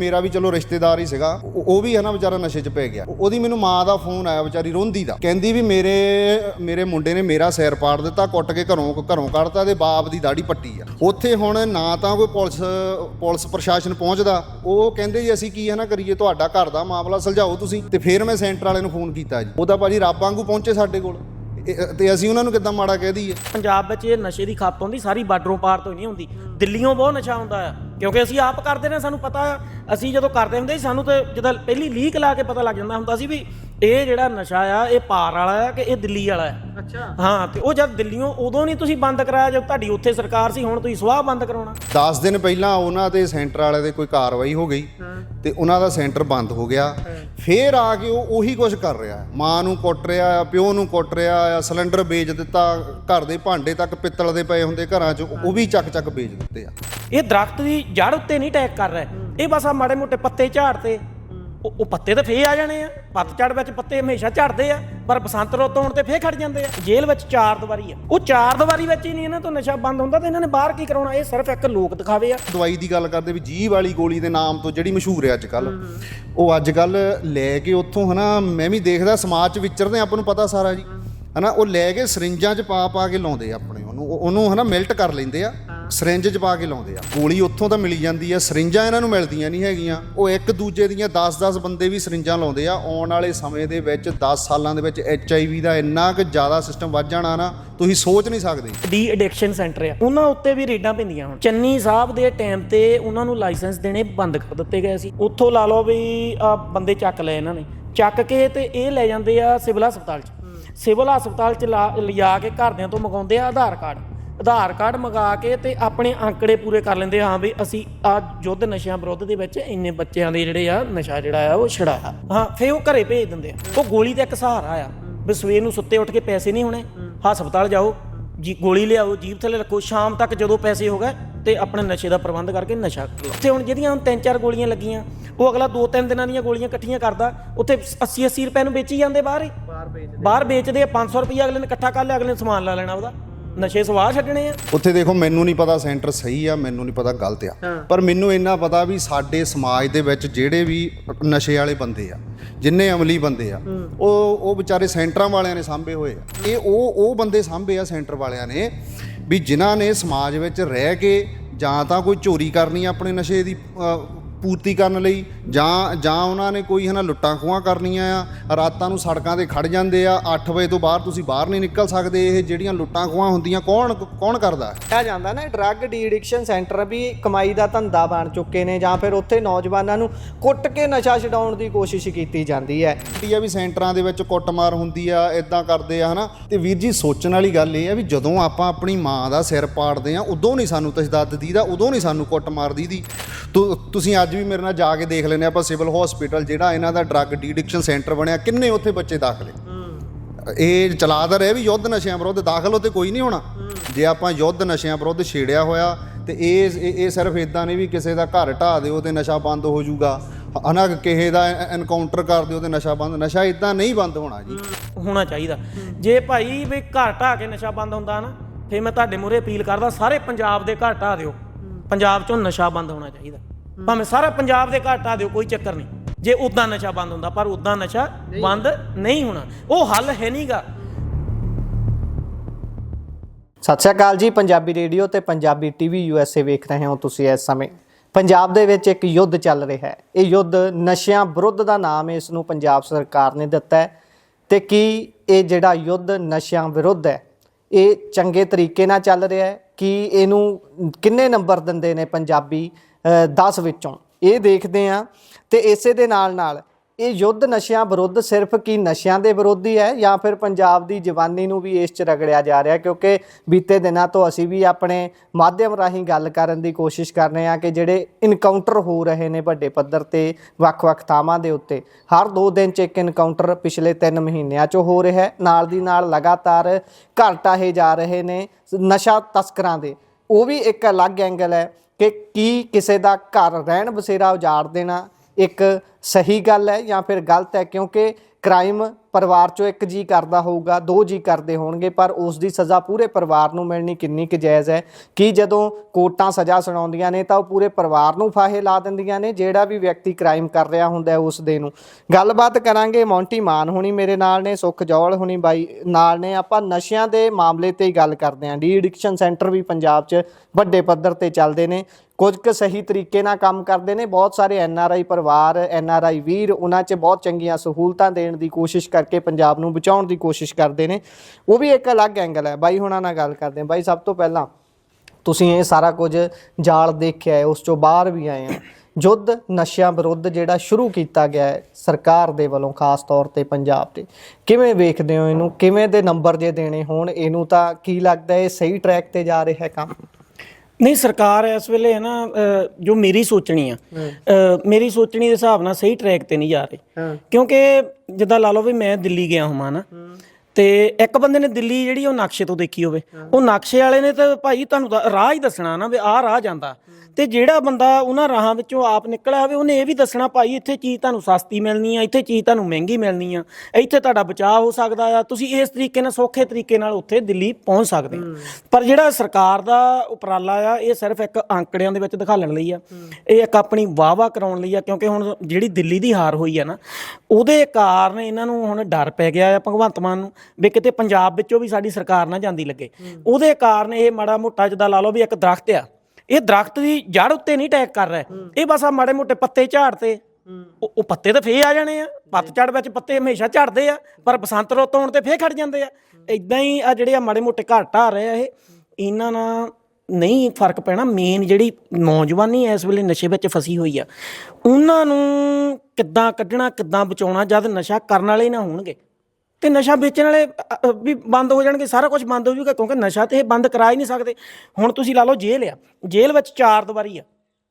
ਮੇਰਾ ਵੀ ਚਲੋ ਰਿਸ਼ਤੇਦਾਰ ਹੀ ਸੀਗਾ, ਉਹ ਉਹ ਵੀ ਹੈ ਨਾ ਵਿਚਾਰਾ ਨਸ਼ੇ 'ਚ ਪੈ ਗਿਆ। ਉਹਦੀ ਮੈਨੂੰ ਮਾਂ ਦਾ ਫੋਨ ਆਇਆ ਵਿਚਾਰੀ ਰੋਂਦੀ ਦਾ। ਕਹਿੰਦੀ ਵੀ ਮੇਰੇ ਮੇਰੇ ਮੁੰਡੇ ਨੇ ਮੇਰਾ ਸਿਰ ਪਾੜ ਦਿੱਤਾ, ਕੁੱਟ ਕੇ ਘਰੋਂ ਘਰੋਂ ਕੱਢਤਾ ਤੇ ਬਾਪ ਦੀ ਦਾੜੀ ਪੱਟੀ ਆ। ਉੱਥੇ ਹੁਣ ਨਾ ਤਾਂ ਕੋਈ ਪੁਲਿਸ ਪੁਲਿਸ ਪ੍ਰਸ਼ਾਸਨ ਪਹੁੰਚਦਾ। ਉਹ ਕਹਿੰਦੇ ਜੀ, ਅਸੀਂ ਕੀ ਹੈ ਨਾ ਕਰੀਏ, ਤੁਹਾਡਾ ਘਰ ਦਾ ਮਾਮਲਾ ਸੁਲਝਾਓ ਤੁਸੀਂ। ਤੇ ਫਿਰ ਮੈਂ ਸੈਂਟਰ ਵਾਲੇ ਨੂੰ ਫੋਨ ਕੀਤਾ ਜੀ। ਉਹ ਭਾਜੀ ਰੱਬ ਵਾਂਗੂ ਪਹੁੰਚੇ ਸਾਡੇ ਕੋਲ। ਤੇ ਅਸੀਂ ਉਹਨਾਂ ਨੂੰ ਕਿੱਦਾਂ ਮਾੜਾ ਕਹਿ ਦਈਏ? ਪੰਜਾਬ ਵਿੱਚ ਇਹ ਨਸ਼ੇ ਦੀ ਖਪਤ ਹੁੰਦੀ ਸਾਰੀ ਬਾਰਡਰੋਂ ਪਾਰ ਤੋਂ ਹੀ ਨਹੀਂ ਹੁੰਦੀ ਦਿੱਲੀੋਂ ਬਹੁਤ ਨਸ਼ਾ ਹੁੰਦਾ ਆ। ਕਿਉਂਕਿ ਅਸੀਂ ਆਪ ਕਰਦੇ ਨੇ ਸਾਨੂੰ ਪਤਾ ਆ। ਅਸੀਂ ਜਦੋਂ ਕਰਦੇ ਹੁੰਦੇ ਸੀ ਸਾਨੂੰ ਤੇ ਜਦੋਂ ਪਹਿਲੀ ਲੀਕ ਲਾ ਕੇ ਪਤਾ ਲੱਗ ਜਾਂਦਾ ਹੁੰਦਾ ਸੀ ਵੀ ਇਹ ਜਿਹੜਾ ਨਸ਼ਾ ਆ ਇਹ ਪਾਰ ਵਾਲਾ ਆ ਕਿ ਇਹ ਦਿੱਲੀ ਵਾਲਾ ਆ। ਅੱਛਾ। ਹਾਂ ਤੇ ਉਹ ਜਦ ਦਿੱਲੀੋਂ ਉਦੋਂ ਨਹੀਂ ਤੁਸੀਂ ਬੰਦ ਕਰਾਇਆ ਜਦ ਤੁਹਾਡੀ ਉੱਥੇ ਸਰਕਾਰ ਸੀ ਹੁਣ ਤੁਸੀਂ ਸਵਾਹ ਬੰਦ ਕਰਾਉਣਾ। 10 ਦਿਨ ਪਹਿਲਾਂ ਉਹਨਾਂ ਦੇ ਸੈਂਟਰ ਵਾਲੇ ਦੇ ਕੋਈ ਕਾਰਵਾਈ ਹੋ ਗਈ ਤੇ ਉਹਨਾਂ ਦਾ ਸੈਂਟਰ ਬੰਦ ਹੋ ਗਿਆ। ਫੇਰ ਆ ਕੇ ਉਹ ਉਹੀ ਕੁਝ ਕਰ ਰਿਹਾ। ਮਾਂ ਨੂੰ ਕੁੱਟ ਰਿਹਾ ਆ ਪਿਓ ਨੂੰ ਕੁੱਟ ਰਿਹਾ ਆ ਸਿਲੰਡਰ ਵੇਚ ਦਿੱਤਾ ਘਰ ਦੇ ਭਾਂਡੇ ਤੱਕ ਪਿੱਤਲ ਦੇ ਪਏ ਹੁੰਦੇ ਘਰਾਂ 'ਚ ਉਹ ਵੀ ਚੱਕ ਚੱਕ ਵੇਚ ਦਿੱਤੇ ਆ। ਇਹ ਦਰਖਤ ਦੀ ਜੜ ਉੱਤੇ ਨਹੀਂ ਅਟੈਕ ਕਰ ਰਿਹਾ। ਇਹ ਬਸ ਆ ਮਾੜੇ ਮੋਟੇ ਪੱਤੇ ਝਾੜਤੇ ਉਹ ਉਹ ਪੱਤੇ ਤਾਂ ਫੇਰ ਆ ਜਾਣੇ ਆ। ਪੱਤ ਵਿੱਚ ਪੱਤੇ ਹਮੇਸ਼ਾ ਝੜਦੇ ਆ ਪਰ ਬਸੰਤ ਰੁੱਤ ਆਉਣ ਤੇ ਫੇਰ ਖੜ ਜਾਂਦੇ ਆ। ਜੇਲ੍ਹ ਵਿੱਚ ਚਾਰ ਦੀਵਾਰੀ ਆ। ਉਹ ਚਾਰ ਦੀਵਾਰੀ ਵਿੱਚ ਹੀ ਨਹੀਂ ਇਹਨਾਂ ਤੋਂ ਨਸ਼ਾ ਬੰਦ ਹੁੰਦਾ ਤੇ ਇਹਨਾਂ ਨੇ ਬਾਹਰ ਕੀ ਕਰਾਉਣਾ? ਇਹ ਸਿਰਫ ਇੱਕ ਲੋਕ ਦਿਖਾਵੇ ਆ। ਦਵਾਈ ਦੀ ਗੱਲ ਕਰਦੇ ਵੀ ਜੀਭ ਵਾਲੀ ਗੋਲੀ ਦੇ ਨਾਮ ਤੋਂ ਜਿਹੜੀ ਮਸ਼ਹੂਰ ਹੈ ਅੱਜ ਕੱਲ ਉਹ ਅੱਜ ਕੱਲ ਲੈ ਕੇ ਉੱਥੋਂ ਹਨਾ ਮੈਂ ਵੀ ਦੇਖਦਾ ਸਮਾਜ 'ਚ ਵਿਚਰਦੇ ਹਾਂ, ਆਪਾਂ ਨੂੰ ਪਤਾ ਸਾਰਾ ਜੀ। ਹਨਾ ਉਹ ਲੈ ਕੇ ਸਰਿੰਜਾਂ 'ਚ ਪਾ ਪਾ ਕੇ ਲਾਉਂਦੇ ਆਪਣੇ ਉਹਨੂੰ। ਉਹਨੂੰ ਹਨਾ ਮਿਲਟ ਕਰ ਲੈਂਦੇ ਆ। ਸਰਿੰਜ 'ਚ ਪਾ ਕੇ ਲਾਉਂਦੇ ਆ। ਗੋਲੀ ਉੱਥੋਂ ਤਾਂ ਮਿਲੀ ਜਾਂਦੀ ਆ ਸਰਿੰਜਾਂ ਇਹਨਾਂ ਨੂੰ ਮਿਲਦੀਆਂ ਨਹੀਂ ਹੈਗੀਆਂ। ਉਹ ਇੱਕ ਦੂਜੇ ਦੀਆਂ 10-10 ਬੰਦੇ ਵੀ ਸਰਿੰਜਾਂ ਲਾਉਂਦੇ ਆ। ਆਉਣ ਵਾਲੇ ਸਮੇਂ ਦੇ ਵਿੱਚ 10 ਸਾਲਾਂ ਦੇ ਵਿੱਚ ਐਚਆਈਵੀ ਦਾ ਇੰਨਾ ਕੁ ਜ਼ਿਆਦਾ ਸਿਸਟਮ ਵੱਧ ਜਾਣਾ ਨਾ ਤੁਸੀਂ ਸੋਚ ਨਹੀਂ ਸਕਦੇ। ਡੀ ਐਡਿਕਸ਼ਨ ਸੈਂਟਰ ਆ। ਉਹਨਾਂ ਉੱਤੇ ਵੀ ਰੇਡਾਂ ਪੈਂਦੀਆਂ ਹੁਣ। ਚੰਨੀ ਸਾਹਿਬ ਦੇ ਟਾਈਮ ਤੇ ਉਹਨਾਂ ਨੂੰ ਲਾਇਸੈਂਸ ਦੇਣੇ ਬੰਦ ਕਰ ਦਿੱਤੇ ਗਏ ਸੀ। ਉੱਥੋਂ ਲਾ ਲਓ ਵੀ ਆ ਬੰਦੇ ਚੱਕ ਲਏ ਇਹਨਾਂ ਨੇ। ਚੱਕ ਕੇ ਤੇ ਇਹ ਲੈ ਜਾਂਦੇ ਆ ਸਿਵਲ ਹਸਪਤਾਲ 'ਚ। ਸਿਵਲ ਹਸਪਤਾਲ 'ਚ ਲਾ- ਲਿਜਾ ਕੇ ਘਰਦਿਆਂ ਤੋਂ ਮੰਗਾਉਂਦੇ ਆ ਆਧਾਰ ਕਾਰਡ। ਆਧਾਰ ਕਾਰਡ ਮੰਗਾ ਕੇ ਤੇ ਆਪਣੇ ਅੰਕੜੇ ਪੂਰੇ ਕਰ ਲੈਂਦੇ ਹਾਂ ਵੀ ਅਸੀਂ ਆ ਯੁੱਧ ਨਸ਼ਿਆਂ ਵਿਰੁੱਧ ਦੇ ਵਿੱਚ ਇੰਨੇ ਬੱਚਿਆਂ ਦੇ ਜਿਹੜੇ ਆ ਨਸ਼ਾ ਜਿਹੜਾ ਆ ਉਹ ਛੜਾਇਆ ਹਾਂ ਫੇਰ ਉਹ ਘਰੇ ਭੇਜ ਦਿੰਦੇ ਆ। ਉਹ ਗੋਲੀ ਤੇ ਇੱਕ ਸਹਾਰਾ ਆ ਵੀ ਸਵੇਰ ਨੂੰ ਸੁੱਤੇ ਉੱਠ ਕੇ ਪੈਸੇ ਨਹੀਂ ਹੋਣੇ। ਹਸਪਤਾਲ ਜਾਓ ਜੀ ਗੋਲੀ ਲਿਆਓ ਜੀਭ ਥੱਲੇ ਰੱਖੋ। ਸ਼ਾਮ ਤੱਕ ਜਦੋਂ ਪੈਸੇ ਹੋ ਗਏ ਤੇ ਆਪਣੇ ਨਸ਼ੇ ਦਾ ਪ੍ਰਬੰਧ ਕਰਕੇ ਨਸ਼ਾ ਕਰ ਲਓ। ਤੇ ਹੁਣ ਜਿਹੜੀਆਂ ਹੁਣ ਤਿੰਨ ਚਾਰ ਗੋਲੀਆਂ ਲੱਗੀਆਂ ਉਹ ਅਗਲਾ ਦੋ ਤਿੰਨ ਦਿਨਾਂ ਦੀਆਂ ਗੋਲੀਆਂ ਇਕੱਠੀਆਂ ਕਰਦਾ ਉੱਥੇ 80 80 ਰੁਪਏ ਨੂੰ ਵੇਚੀ ਜਾਂਦੇ ਬਾਹਰ ਹੀ। ਬਾਹਰ ਵੇਚਦੇ ਆ 500 ਰੁਪਏ ਅਗਲੇ ਨੇ ਇਕੱਠਾ ਕਰ ਲਿਆ ਅਗਲੇ ਨੇ ਸਮਾਨ ਲਾ ਲੈਣਾ ਉਹਦਾ। ਨਸ਼ੇ ਸਵਾਹ ਛੱਡਣੇ ਆ? ਉੱਥੇ ਦੇਖੋ ਮੈਨੂੰ ਨਹੀਂ ਪਤਾ ਸੈਂਟਰ ਸਹੀ ਆ ਮੈਨੂੰ ਨਹੀਂ ਪਤਾ ਗਲਤ ਆ। ਪਰ ਮੈਨੂੰ ਇੰਨਾ ਪਤਾ ਵੀ ਸਾਡੇ ਸਮਾਜ ਦੇ ਵਿੱਚ ਜਿਹੜੇ ਵੀ ਨਸ਼ੇ ਵਾਲੇ ਬੰਦੇ ਆ ਜਿੰਨੇ ਅਮਲੀ ਬੰਦੇ ਆ ਉਹ ਉਹ ਵਿਚਾਰੇ ਸੈਂਟਰਾਂ ਵਾਲਿਆਂ ਨੇ ਸਾਂਭੇ ਹੋਏ ਆ। ਇਹ ਉਹ ਉਹ ਬੰਦੇ ਸਾਂਭੇ ਆ ਸੈਂਟਰ ਵਾਲਿਆਂ ਨੇ ਵੀ ਜਿਨ੍ਹਾਂ ਨੇ ਸਮਾਜ ਵਿੱਚ ਰਹਿ ਕੇ ਜਾਂ ਤਾਂ ਕੋਈ ਚੋਰੀ ਕਰਨੀ ਆ ਆਪਣੇ ਨਸ਼ੇ ਦੀ ਪੂਰਤੀ ਕਰਨ ਲਈ ਜਾਂ ਜਾਂ ਉਹਨਾਂ ਨੇ ਕੋਈ ਹਨਾ ਲੁੱਟਾਂ ਖੋਹਾਂ ਕਰਨੀਆਂ ਆ ਰਾਤਾਂ ਨੂੰ ਸੜਕਾਂ ਤੇ ਖੜ ਜਾਂਦੇ ਆ 8 ਵਜੇ ਤੋਂ ਬਾਅਦ ਤੁਸੀਂ ਬਾਹਰ ਨਹੀਂ ਨਿਕਲ ਸਕਦੇ ਇਹ ਜਿਹੜੀਆਂ ਲੁੱਟਾਂ ਖੋਹਾਂ ਹੁੰਦੀਆਂ ਕੌਣ ਕੌਣ ਕਰਦਾ? ਕਿਹਾ ਜਾਂਦਾ ਨਾ ਡਰੱਗ ਡੀ ਐਡਿਕਸ਼ਨ ਸੈਂਟਰ ਵੀ ਕਮਾਈ ਦਾ ਧੰਦਾ ਬਣ ਚੁੱਕੇ ਨੇ ਜਾਂ ਫਿਰ ਉੱਥੇ ਨੌਜਵਾਨਾਂ ਨੂੰ ਕੁੱਟ ਕੇ ਨਸ਼ਾ ਛਡਾਉਣ ਦੀ ਕੋਸ਼ਿਸ਼ ਕੀਤੀ ਜਾਂਦੀ ਹੈ। ਹੁੰਦੀ ਆ ਵੀ ਸੈਂਟਰਾਂ ਦੇ ਵਿੱਚ ਕੁੱਟਮਾਰ ਹੁੰਦੀ ਆ ਇਦਾਂ ਕਰਦੇ ਆ ਹਨਾ। ਤੇ ਵੀਰ ਜੀ ਸੋਚਣ ਵਾਲੀ ਗੱਲ ਇਹ ਆ ਵੀ ਜਦੋਂ ਆਪਾਂ ਆਪਣੀ ਮਾਂ ਦਾ ਸਿਰ ਪਾੜਦੇ ਆ ਉਦੋਂ ਨਹੀਂ ਸਾਨੂੰ ਤਸ਼ਦਦ ਦੀਦਾ ਉਦੋਂ ਨਹੀਂ ਸਾਨੂੰ ਕੁੱਟਮਾਰ ਦੀਦੀ। ਤੁਸੀਂ ਅੱਜ ਵੀ ਮੇਰੇ ਨਾਲ ਜਾ ਕੇ ਦੇਖ ਲੈਣੇ ਆਪਾਂ ਸਿਵਲ ਹਸਪੀਟਲ ਜਿਹੜਾ ਇਹਨਾਂ ਦਾ ਡਰੱਗ ਡੀਡਿਕਸ਼ਨ ਸੈਂਟਰ ਬਣਿਆ ਕਿੰਨੇ ਉੱਥੇ ਬੱਚੇ ਦਾਖਲੇ? ਇਹ ਚਲਾ ਤਾਂ ਰਿਹਾ ਵੀ ਯੁੱਧ ਨਸ਼ਿਆਂ ਵਿਰੁੱਧ ਦਾਖਲ ਉੱਤੇ ਕੋਈ ਨਹੀਂ ਹੋਣਾ। ਜੇ ਆਪਾਂ ਯੁੱਧ ਨਸ਼ਿਆਂ ਵਿਰੁੱਧ ਛੇੜਿਆ ਹੋਇਆ ਤੇ ਇਹ ਇਹ ਸਿਰਫ ਇਦਾਂ ਨਹੀਂ ਵੀ ਕਿਸੇ ਦਾ ਘਰ ਢਾਹ ਦਿਓ ਤੇ ਨਸ਼ਾ ਬੰਦ ਹੋ ਜਾਊਗਾ। ਹਨਾ ਕਿਸੇ ਦਾ ਐਨਕਾਊਂਟਰ ਕਰ ਦਿਓ ਤੇ ਨਸ਼ਾ ਬੰਦ ਨਸ਼ਾ ਇਦਾਂ ਨਹੀਂ ਬੰਦ ਹੋਣਾ ਜੀ। ਹੋਣਾ ਚਾਹੀਦਾ। ਜੇ ਭਾਈ ਵੀ ਘਰ ਢਾਹ ਕੇ ਨਸ਼ਾ ਬੰਦ ਹੁੰਦਾ ਨਾ ਫੇਰ ਮੈਂ ਤੁਹਾਡੇ ਮੂਹਰੇ ਅਪੀਲ ਕਰਦਾ ਸਾਰੇ ਪੰਜਾਬ ਦੇ ਘਰ ਢਾਹ ਦਿਓ। ਪੰਜਾਬ ਚੋਂ ਨਸ਼ਾ ਬੰਦ ਹੋਣਾ ਚਾਹੀਦਾ। ਭਾਵੇਂ ਸਾਰਾ ਪੰਜਾਬ ਦੇ ਢਾਹ ਦਿਓ ਕੋਈ ਚੱਕਰ ਨਹੀਂ। ਜੇ ਉਦਾਂ ਨਸ਼ਾ ਬੰਦ ਹੁੰਦਾ ਪਰ ਉਦਾਂ ਨਸ਼ਾ ਬੰਦ ਨਹੀਂ ਹੋਣਾ। ਉਹ ਹੱਲ ਹੈ ਨਹੀਂਗਾ ਸਤਿ ਸ਼੍ਰੀ ਅਕਾਲ ਜੀ ਪੰਜਾਬੀ ਰੇਡੀਓ ਤੇ ਪੰਜਾਬੀ ਟੀਵੀ ਯੂਐਸਏ ਵੇਖ ਰਹੇ ਹੋ ਤੁਸੀਂ ਇਸ ਸਮੇਂ। ਪੰਜਾਬ ਦੇ ਵਿੱਚ ਇੱਕ ਯੁੱਧ ਚੱਲ ਰਿਹਾ ਹੈ। ਇਹ ਯੁੱਧ ਨਸ਼ਿਆਂ ਵਿਰੁੱਧ ਦਾ ਨਾਮ ਇਸ ਨੂੰ ਪੰਜਾਬ ਸਰਕਾਰ ਨੇ ਦਿੱਤਾ ਹੈ। ਤੇ ਕੀ ਇਹ ਜਿਹੜਾ ਯੁੱਧ ਨਸ਼ਿਆਂ ਵਿਰੁੱਧ ਹੈ ਇਹ ਚੰਗੇ ਤਰੀਕੇ ਨਾਲ ਚੱਲ ਰਿਹਾ ਹੈ? ਕਿ ਇਹਨੂੰ ਕਿੰਨੇ ਨੰਬਰ ਦਿੰਦੇ ਨੇ ਪੰਜਾਬੀ 10 ਵਿੱਚੋਂ। ਇਹ ਦੇਖਦੇ ਆ ਤੇ ਇਸੇ ਦੇ ਨਾਲ ਨਾਲ ਇਹ ਯੁੱਧ ਨਸ਼ਿਆਂ ਵਿਰੁੱਧ ਸਿਰਫ ਕੀ ਨਸ਼ਿਆਂ ਦੇ ਵਿਰੁੱਧ ਹੀ ਹੈ ਜਾਂ ਫਿਰ ਪੰਜਾਬ ਦੀ ਜਵਾਨੀ ਨੂੰ ਵੀ ਇਸ 'ਚ ਰਗੜਿਆ ਜਾ ਰਿਹਾ ਕਿਉਂਕਿ ਬੀਤੇ ਦਿਨਾਂ ਤੋਂ ਅਸੀਂ ਵੀ ਆਪਣੇ ਮਾਧਿਅਮ ਰਾਹੀਂ ਗੱਲ ਕਰਨ ਦੀ ਕੋਸ਼ਿਸ਼ ਕਰ ਰਹੇ ਹਾਂ ਕਿ ਜਿਹੜੇ ਇਨਕਾਊਂਟਰ ਹੋ ਰਹੇ ਨੇ ਵੱਡੇ ਪੱਧਰ ਤੇ ਵੱਖ-ਵੱਖ ਥਾਵਾਂ ਦੇ ਉੱਤੇ, ਹਰ 2 ਦਿਨ 'ਚ ਇੱਕ ਇਨਕਾਊਂਟਰ ਪਿਛਲੇ 3 ਮਹੀਨਿਆਂ 'ਚ ਹੋ ਰਿਹਾ ਹੈ। ਨਾਲ ਦੀ ਨਾਲ ਲਗਾਤਾਰ ਘਰ ਢਾਹੇ ਜਾ ਰਹੇ ਨੇ ਨਸ਼ਾ ਤਸਕਰਾਂ ਦੇ। ਉਹ ਵੀ ਇੱਕ ਅਲੱਗ ਐਂਗਲ ਹੈ। ਕਿ ਕੀ ਕਿਸੇ ਦਾ ਘਰ ਰਹਿਣ ਬਸੇਰਾ ਉਜਾੜ ਦੇਣਾ ਇੱਕ ਸਹੀ ਗੱਲ ਹੈ ਜਾਂ ਫਿਰ ਗਲਤ ਹੈ? ਕਿਉਂਕਿ ਕ੍ਰਾਈਮ ਪਰਿਵਾਰ ਚੋਂ ਇੱਕ ਜੀ ਕਰਦਾ ਹੋਊਗਾ, ਦੋ ਜੀ ਕਰਦੇ ਹੋਣਗੇ, ਪਰ ਉਸ ਦੀ ਸਜ਼ਾ ਪੂਰੇ ਪਰਿਵਾਰ ਨੂੰ ਮਿਲਣੀ ਕਿੰਨੀ ਕੁ ਜਾਇਜ਼ ਹੈ? ਕਿ ਜਦੋਂ ਕੋਰਟਾਂ ਸਜ਼ਾ ਸੁਣਾਉਂਦੀਆਂ ਨੇ ਤਾਂ ਉਹ ਪੂਰੇ ਪਰਿਵਾਰ ਨੂੰ ਫਾਹੇ ਲਾ ਦਿੰਦੀਆਂ ਨੇ? ਜਿਹੜਾ ਵੀ ਵਿਅਕਤੀ ਕ੍ਰਾਈਮ ਕਰ ਰਿਹਾ ਹੁੰਦਾ ਹੈ ਉਸ ਦੇ ਨੂੰ। ਗੱਲਬਾਤ ਕਰਾਂਗੇ ਮੌਂਟੀ ਮਾਨ ਹੁਣੀ ਮੇਰੇ ਨਾਲ ਨੇ, ਸੁਖ ਜੌਲ ਹੁਣੀ ਬਾਈ ਨਾਲ ਨੇ। ਆਪਾਂ ਨਸ਼ਿਆਂ ਦੇ ਮਾਮਲੇ ਤੇ ਹੀ ਗੱਲ ਕਰਦੇ ਹਾਂ। ਡੀ ਐਡਿਕਸ਼ਨ ਸੈਂਟਰ ਵੀ ਪੰਜਾਬ 'ਚ ਵੱਡੇ ਪੱਧਰ ਤੇ ਚੱਲਦੇ ਨੇ। ਕੁਝ ਕੁ ਸਹੀ ਤਰੀਕੇ ਨਾਲ ਕੰਮ ਕਰਦੇ ਨੇ। ਬਹੁਤ ਸਾਰੇ ਐਨ ਆਰ ਆਈ ਪਰਿਵਾਰ, ਐਨ ਆਰ ਆਈ ਵੀਰ, ਉਹਨਾਂ 'ਚ ਬਹੁਤ ਚੰਗੀਆਂ ਸਹੂਲਤਾਂ ਦੇਣ ਦੀ ਕੋਸ਼ਿਸ਼ ਕਰਕੇ ਪੰਜਾਬ ਨੂੰ ਬਚਾਉਣ ਦੀ ਕੋਸ਼ਿਸ਼ ਕਰਦੇ ਨੇ। ਉਹ ਵੀ ਇੱਕ ਅਲੱਗ ਐਂਗਲ ਹੈ। ਬਾਈ ਹੁਣਾਂ ਨਾਲ ਗੱਲ ਕਰਦੇ ਹਾਂ। ਬਾਈ, ਸਭ ਤੋਂ ਪਹਿਲਾਂ ਤੁਸੀਂ ਇਹ ਸਾਰਾ ਕੁਝ ਜਾਲ ਦੇਖਿਆ ਹੈ, ਉਸ ਚੋਂ ਬਾਹਰ ਵੀ ਆਏ ਆ ਯੁੱਧ ਨਸ਼ਿਆਂ ਵਿਰੁੱਧ ਜਿਹੜਾ ਸ਼ੁਰੂ ਕੀਤਾ ਗਿਆ ਹੈ ਸਰਕਾਰ ਦੇ ਵੱਲੋਂ, ਖਾਸ ਤੌਰ ਤੇ ਪੰਜਾਬ ਤੇ ਕਿਵੇਂ ਵੇਖਦੇ ਹੋ ਇਹਨੂੰ? ਕਿਵੇਂ ਦੇ ਨੰਬਰ ਜੇ ਦੇਣੇ ਹੋਣ, ਇਹਨੂੰ ਤਾਂ ਕੀ ਲੱਗਦਾ ਹੈ, ਇਹ ਸਹੀ ਟਰੈਕ ਤੇ ਜਾ ਰਿਹਾ ਹੈ ਕੰਮ? ਨਹੀਂ ਸਰਕਾਰ ਇਸ ਵੇਲੇ ਹੈ ਨਾ ਅ, ਜੋ ਮੇਰੀ ਸੋਚਣੀ ਆ ਅ, ਮੇਰੀ ਸੋਚਣੀ ਦੇ ਹਿਸਾਬ ਨਾਲ ਸਹੀ ਟਰੈਕ ਤੇ ਨਹੀਂ ਜਾ ਰਹੀ। ਕਿਉਂਕਿ ਜਿੱਦਾਂ ਲਾ ਲਓ ਵੀ ਮੈਂ ਦਿੱਲੀ ਗਿਆ ਹਾਂ ਨਾ ਤੇ ਇੱਕ ਬੰਦੇ ਨੇ ਦਿੱਲੀ ਜਿਹੜੀ ਉਹ ਨਕਸ਼ੇ ਤੋਂ ਦੇਖੀ ਹੋਵੇ ਉਹ ਨਕਸ਼ੇ ਵਾਲੇ ਨੇ ਤਾਂ ਭਾਈ ਤੁਹਾਨੂੰ ਤਾਂ ਰਾਹ ਹੀ ਦੱਸਣਾ ਨਾ ਵੀ ਆਹ ਰਾਹ ਜਾਂਦਾ। ਤੇ ਜਿਹੜਾ ਬੰਦਾ ਉਹਨਾਂ ਰਾਹਾਂ ਵਿੱਚੋਂ ਆਪ ਨਿਕਲਿਆ ਹੋਵੇ ਉਹਨੇ ਇਹ ਵੀ ਦੱਸਣਾ ਭਾਈ ਇੱਥੇ ਚੀਜ਼ ਤੁਹਾਨੂੰ ਸਸਤੀ ਮਿਲਣੀ ਆ ਇੱਥੇ ਚੀਜ਼ ਤੁਹਾਨੂੰ ਮਹਿੰਗੀ ਮਿਲਣੀ ਆ। ਇੱਥੇ ਤੁਹਾਡਾ ਬਚਾਅ ਹੋ ਸਕਦਾ ਆ। ਤੁਸੀਂ ਇਸ ਤਰੀਕੇ ਨਾਲ ਸੌਖੇ ਤਰੀਕੇ ਨਾਲ ਉੱਥੇ ਦਿੱਲੀ ਪਹੁੰਚ ਸਕਦੇ ਆ। ਪਰ ਜਿਹੜਾ ਸਰਕਾਰ ਦਾ ਉਪਰਾਲਾ ਆ ਇਹ ਸਿਰਫ ਇੱਕ ਅੰਕੜਿਆਂ ਦੇ ਵਿੱਚ ਦਿਖਾਉਣ ਲਈ ਆ। ਇਹ ਇੱਕ ਆਪਣੀ ਵਾਵਾ ਕਰਾਉਣ ਲਈ ਆ ਕਿਉਂਕਿ ਹੁਣ ਜਿਹੜੀ ਦਿੱਲੀ ਦੀ ਹਾਰ ਹੋਈ ਆ ਨਾ ਉਹਦੇ ਕਾਰਨ ਇਹਨਾਂ ਨੂੰ ਹੁਣ ਡਰ ਪੈ ਗਿਆ ਆ ਭਗਵੰਤ ਮਾਨ ਨੂੰ ਵੀ ਕਿਤੇ ਪੰਜਾਬ ਵਿੱਚੋਂ ਵੀ ਸਾਡੀ ਸਰਕਾਰ ਨਾ ਜਾਂਦੀ ਲੱਗੇ। ਉਹਦੇ ਕਾਰਨ ਇਹ ਮਾੜਾ ਮੋਟਾ ਜਿੱਦਾਂ ਲਾ ਲਓ ਵੀ ਇੱਕ ਦਰਖਤ ਆ ਇਹ ਦਰਖਤ ਦੀ ਜੜ ਉੱਤੇ ਨਹੀਂ ਅਟੈਕ ਕਰ ਰਿਹਾ। ਇਹ ਬਸ ਆ ਮਾੜੇ ਮੋਟੇ ਪੱਤੇ ਝਾੜਤੇ ਉਹ ਉਹ ਪੱਤੇ ਤਾਂ ਫੇਰ ਆ ਜਾਣੇ ਆ। ਪੱਤਝੜ ਵਿੱਚ ਪੱਤੇ ਹਮੇਸ਼ਾ ਝੜਦੇ ਆ ਪਰ ਬਸੰਤ ਰੁੱਤ ਆਉਣ ਤੇ ਫੇਰ ਖੜ ਜਾਂਦੇ ਆ। ਇਦਾਂ ਹੀ ਆ ਜਿਹੜੇ ਆ ਮਾੜੇ ਮੋਟੇ ਘਰ ਢਾਹ ਰਹੇ ਆ ਇਹ ਇਹਨਾਂ ਨਾਲ ਨਹੀਂ ਫ਼ਰਕ ਪੈਣਾ। ਮੇਨ ਜਿਹੜੀ ਨੌਜਵਾਨੀ ਇਸ ਵੇਲੇ ਨਸ਼ੇ ਵਿੱਚ ਫਸੀ ਹੋਈ ਆ। ਉਹਨਾਂ ਨੂੰ ਕਿੱਦਾਂ ਕੱਢਣਾ ਕਿੱਦਾਂ ਬਚਾਉਣਾ ਜਦ ਨਸ਼ਾ ਕਰਨ ਵਾਲੇ ਨਾ ਹੋਣਗੇ। ਤੇ ਨਸ਼ਾ ਵੇਚਣ ਵਾਲੇ ਅ, ਅ, ਵੀ ਬੰਦ ਹੋ ਜਾਣਗੇ ਸਾਰਾ ਕੁਝ ਬੰਦ ਹੋ ਜਾਊਗਾ ਕਿਉਂਕਿ ਨਸ਼ਾ ਤੇ ਇਹ ਬੰਦ ਕਰਾ ਹੀ ਨਹੀਂ ਸਕਦੇ। ਹੁਣ ਤੁਸੀਂ ਲਾ ਲਓ ਜੇਲ੍ਹ ਆ ਜੇਲ੍ਹ ਵਿੱਚ ਚਾਰ ਦੀਵਾਰੀ ਆ।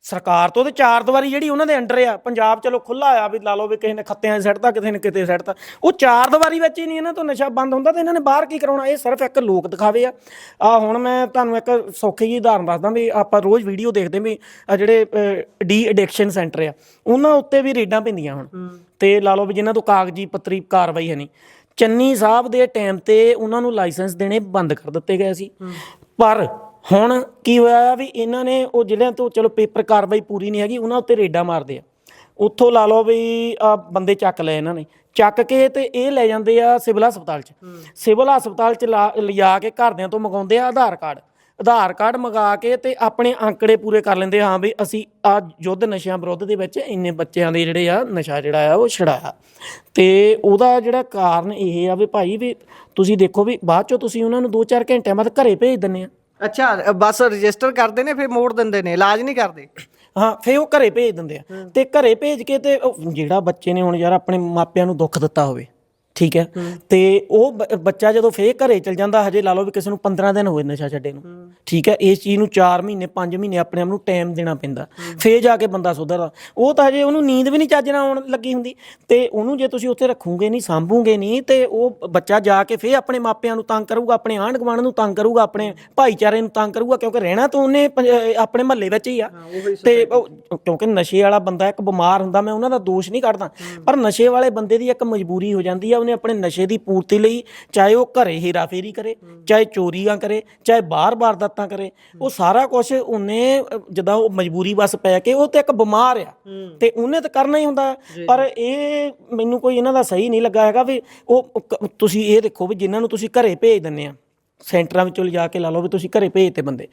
ਸਰਕਾਰ ਤੋਂ ਤੇ ਚਾਰ ਦੀਵਾਰੀ ਜਿਹੜੀ ਉਹਨਾਂ ਦੇ ਅੰਡਰ ਆ ਪੰਜਾਬ ਚਲੋ ਖੁੱਲਾ ਆ ਵੀ ਲਾ ਲਓ ਵੀ ਕਿਸੇ ਨੇ ਖੱਤਿਆਂ 'ਚ ਸੱਟਦਾ ਕਿਸੇ ਨੇ ਕਿਤੇ ਸੱਟਦਾ ਉਹ ਚਾਰ ਦੀਵਾਰੀ ਵਿੱਚ ਹੀ ਨਹੀਂ ਇਹਨਾਂ ਤੋਂ ਨਸ਼ਾ ਬੰਦ ਹੁੰਦਾ ਤੇ ਇਹਨਾਂ ਨੇ ਬਾਹਰ ਕੀ ਕਰਾਉਣਾ? ਇਹ ਸਿਰਫ ਇੱਕ ਲੋਕ ਦਿਖਾਵੇ ਆ। ਆ ਹੁਣ ਮੈਂ ਤੁਹਾਨੂੰ ਇੱਕ ਸੌਖੀ ਜਿਹੀ ਉਦਾਹਰਨ ਦੱਸਦਾ ਵੀ ਆਪਾਂ ਰੋਜ਼ ਵੀਡੀਓ ਦੇਖਦੇ ਵੀ ਆ ਜਿਹੜੇ ਡੀ ਐਡਿਕਸ਼ਨ ਸੈਂਟਰ ਆ ਉਹਨਾਂ ਉੱਤੇ ਵੀ ਰੇਡਾਂ ਪੈਂਦੀਆਂ ਹੁਣ। ਤੇ ਲਾ ਲਓ ਵੀ ਜਿਨ੍ਹਾਂ ਤੋਂ ਕਾਗਜ਼ੀ ਪੱਤਰੀ ਕਾਰਵਾਈ ਹੈ ਨਹੀਂ। ਚੰਨੀ ਸਾਹਿਬ ਦੇ ਟਾਈਮ ਤੇ ਉਹਨਾਂ ਨੂੰ ਲਾਇਸੈਂਸ ਦੇਣੇ ਬੰਦ ਕਰ ਦਿੱਤੇ ਗਏ ਸੀ। ਪਰ ਹੁਣ ਕੀ ਹੋਇਆ ਵੀ ਇਹਨਾਂ ਨੇ ਉਹ ਜ਼ਿਲ੍ਹਿਆਂ ਤੋਂ ਚਲੋ ਪੇਪਰ ਕਾਰਵਾਈ ਪੂਰੀ ਨਹੀਂ ਹੈਗੀ ਉਹਨਾਂ ਉੱਤੇ ਰੇਡਾਂ ਮਾਰਦੇ ਆ। ਉੱਥੋਂ ਲਾ ਲਓ ਵੀ ਆ ਬੰਦੇ ਚੱਕ ਲਏ ਇਹਨਾਂ ਨੇ। ਚੱਕ ਕੇ ਤੇ ਇਹ ਲੈ ਜਾਂਦੇ ਆ ਸਿਵਲ ਹਸਪਤਾਲ 'ਚ। ਸਿਵਲ ਹਸਪਤਾਲ 'ਚ ਲਾ- ਲਿਜਾ ਕੇ ਘਰਦਿਆਂ ਤੋਂ ਮੰਗਾਉਂਦੇ ਆ ਆਧਾਰ ਕਾਰਡ। ਆਧਾਰ ਕਾਰਡ ਮੰਗਾ ਕੇ ਤੇ ਆਪਣੇ ਅੰਕੜੇ ਪੂਰੇ ਕਰ ਲੈਂਦੇ ਹਾਂ ਵੀ ਅਸੀਂ ਆ ਯੁੱਧ ਨਸ਼ਿਆਂ ਵਿਰੁੱਧ ਦੇ ਵਿੱਚ ਇੰਨੇ ਬੱਚਿਆਂ ਦੇ ਜਿਹੜੇ ਆ ਨਸ਼ਾ ਜਿਹੜਾ ਆ ਉਹ ਛਡਾਇਆ। ਤੇ ਉਹਦਾ ਜਿਹੜਾ ਕਾਰਨ ਇਹ ਆ ਵੀ ਭਾਈ ਵੀ ਤੁਸੀਂ ਦੇਖੋ ਵੀ ਬਾਅਦ ਚੋਂ ਤੁਸੀਂ ਉਹਨਾਂ ਨੂੰ 2-4 ਘੰਟਿਆਂ ਬਾਅਦ ਘਰੇ ਭੇਜ ਦਿੰਦੇ ਆ। ਅੱਛਾ ਬਸ ਰਜਿਸਟਰ ਕਰਦੇ ਨੇ ਫਿਰ ਮੋੜ ਦਿੰਦੇ ਨੇ ਇਲਾਜ ਨਹੀਂ ਕਰਦੇ? ਹਾਂ ਫੇ ਉਹ ਘਰੇ ਭੇਜ ਦਿੰਦੇ ਆ। ਤੇ ਘਰੇ ਭੇਜ ਕੇ ਤੇ ਜਿਹੜਾ ਬੱਚੇ ਨੇ ਹੁਣ ਯਾਰ ਆਪਣੇ ਮਾਪਿਆਂ ਨੂੰ ਦੁੱਖ ਦਿੱਤਾ ਹੋਵੇ। ਠੀਕ ਹੈ? ਤੇ ਉਹ ਬ- ਬੱਚਾ ਜਦੋਂ ਫੇਰ ਘਰੇ ਚਲ ਜਾਂਦਾ ਹਜੇ ਲਾ ਲਓ ਵੀ ਕਿਸੇ ਨੂੰ 15 ਦਿਨ ਹੋਏ ਨਸ਼ਾ ਛੱਡੇ ਨੂੰ। ਠੀਕ ਹੈ? ਇਸ ਚੀਜ਼ ਨੂੰ 4 ਮਹੀਨੇ 5 ਮਹੀਨੇ ਆਪਣੇ ਆਪ ਨੂੰ ਟਾਈਮ ਦੇਣਾ ਪੈਂਦਾ। ਫੇਰ ਜਾ ਕੇ ਬੰਦਾ ਸੁਧਰਦਾ। ਉਹ ਤਾਂ ਹਜੇ ਉਹਨੂੰ ਨੀਂਦ ਵੀ ਨਹੀਂ ਚੱਜ ਨਾਲ ਆਉਣ ਲੱਗੀ ਹੁੰਦੀ। ਤੇ ਉਹਨੂੰ ਜੇ ਤੁਸੀਂ ਉੱਥੇ ਰੱਖੋਗੇ ਨਹੀਂ ਸਾਂਭੋਗੇ ਨਹੀਂ ਤੇ ਉਹ ਬੱਚਾ ਜਾ ਕੇ ਫੇਰ ਆਪਣੇ ਮਾਪਿਆਂ ਨੂੰ ਤੰਗ ਕਰੂਗਾ ਆਪਣੇ ਆਂਢ ਗੁਆਂਢ ਨੂੰ ਤੰਗ ਕਰੂਗਾ ਆਪਣੇ ਭਾਈਚਾਰੇ ਨੂੰ ਤੰਗ ਕਰੂਗਾ ਕਿਉਂਕਿ ਰਹਿਣਾ ਤਾਂ ਉਹਨੇ ਪੰਜ- ਅਹ ਆਪਣੇ ਮਹੱਲੇ ਵਿੱਚ ਹੀ ਆ। ਤੇ ਉਹ- ਕਿਉਂਕਿ ਨਸ਼ੇ ਵਾਲਾ ਬੰਦਾ ਇੱਕ ਬਿਮਾਰ ਹੁੰਦਾ ਮੈਂ ਉਹਨਾਂ ਦਾ ਦੋਸ਼ ਨਹੀਂ ਕੱਢਦਾ। ਪਰ ਨਸ਼ੇ ਵਾਲੇ ਬੰਦੇ ਦੀ ਇੱਕ ਮਜਬੂਰੀ ਹੋ ਜਾਂਦੀ ਆ ਉਹਨੇ ਆਪਣੇ ਨਸ਼ੇ ਦੀ ਪੂਰਤੀ ਲਈ ਚਾਹੇ ਉਹ ਘਰੇ ਹੀਰਾਫੇਰੀ ਕਰੇ ਚਾਹੇ ਚੋਰੀਆਂ ਕਰੇ ਚਾਹੇ ਬਾਹਰ ਵਾਰਦਾਤਾਂ ਕਰੇ ਉਹ ਸਾਰਾ ਕੁਝ ਉਹਨੇ ਜਦੋਂ ਉਹ ਮਜਬੂਰੀ ਵਸ ਪੈ ਕੇ ਉਹ ਤੇ ਇੱਕ ਬਿਮਾਰ ਆ। ਤੇ ਉਹਨੇ ਤਾਂ ਕਰਨਾ ਹੀ ਹੁੰਦਾ। ਪਰ ਇਹ ਮੈਨੂੰ ਕੋਈ ਇਹਨਾਂ ਦਾ ਸਹੀ ਨਹੀਂ ਲੱਗਾ ਹੈਗਾ ਵੀ ਉਹ ਤੁਸੀਂ ਇਹ ਦੇਖੋ ਵੀ ਜਿਨ੍ਹਾਂ ਨੂੰ ਤੁਸੀਂ ਘਰੇ ਭੇਜ ਦਿੰਦੇ ਆ ਸੈਂਟਰਾਂ ਵਿੱਚੋਂ ਲਿਜਾ ਕੇ ਲਾ ਲਓ ਵੀ ਤੁਸੀਂ ਘਰੇ ਭੇਜਤੇ ਬੰਦੇ।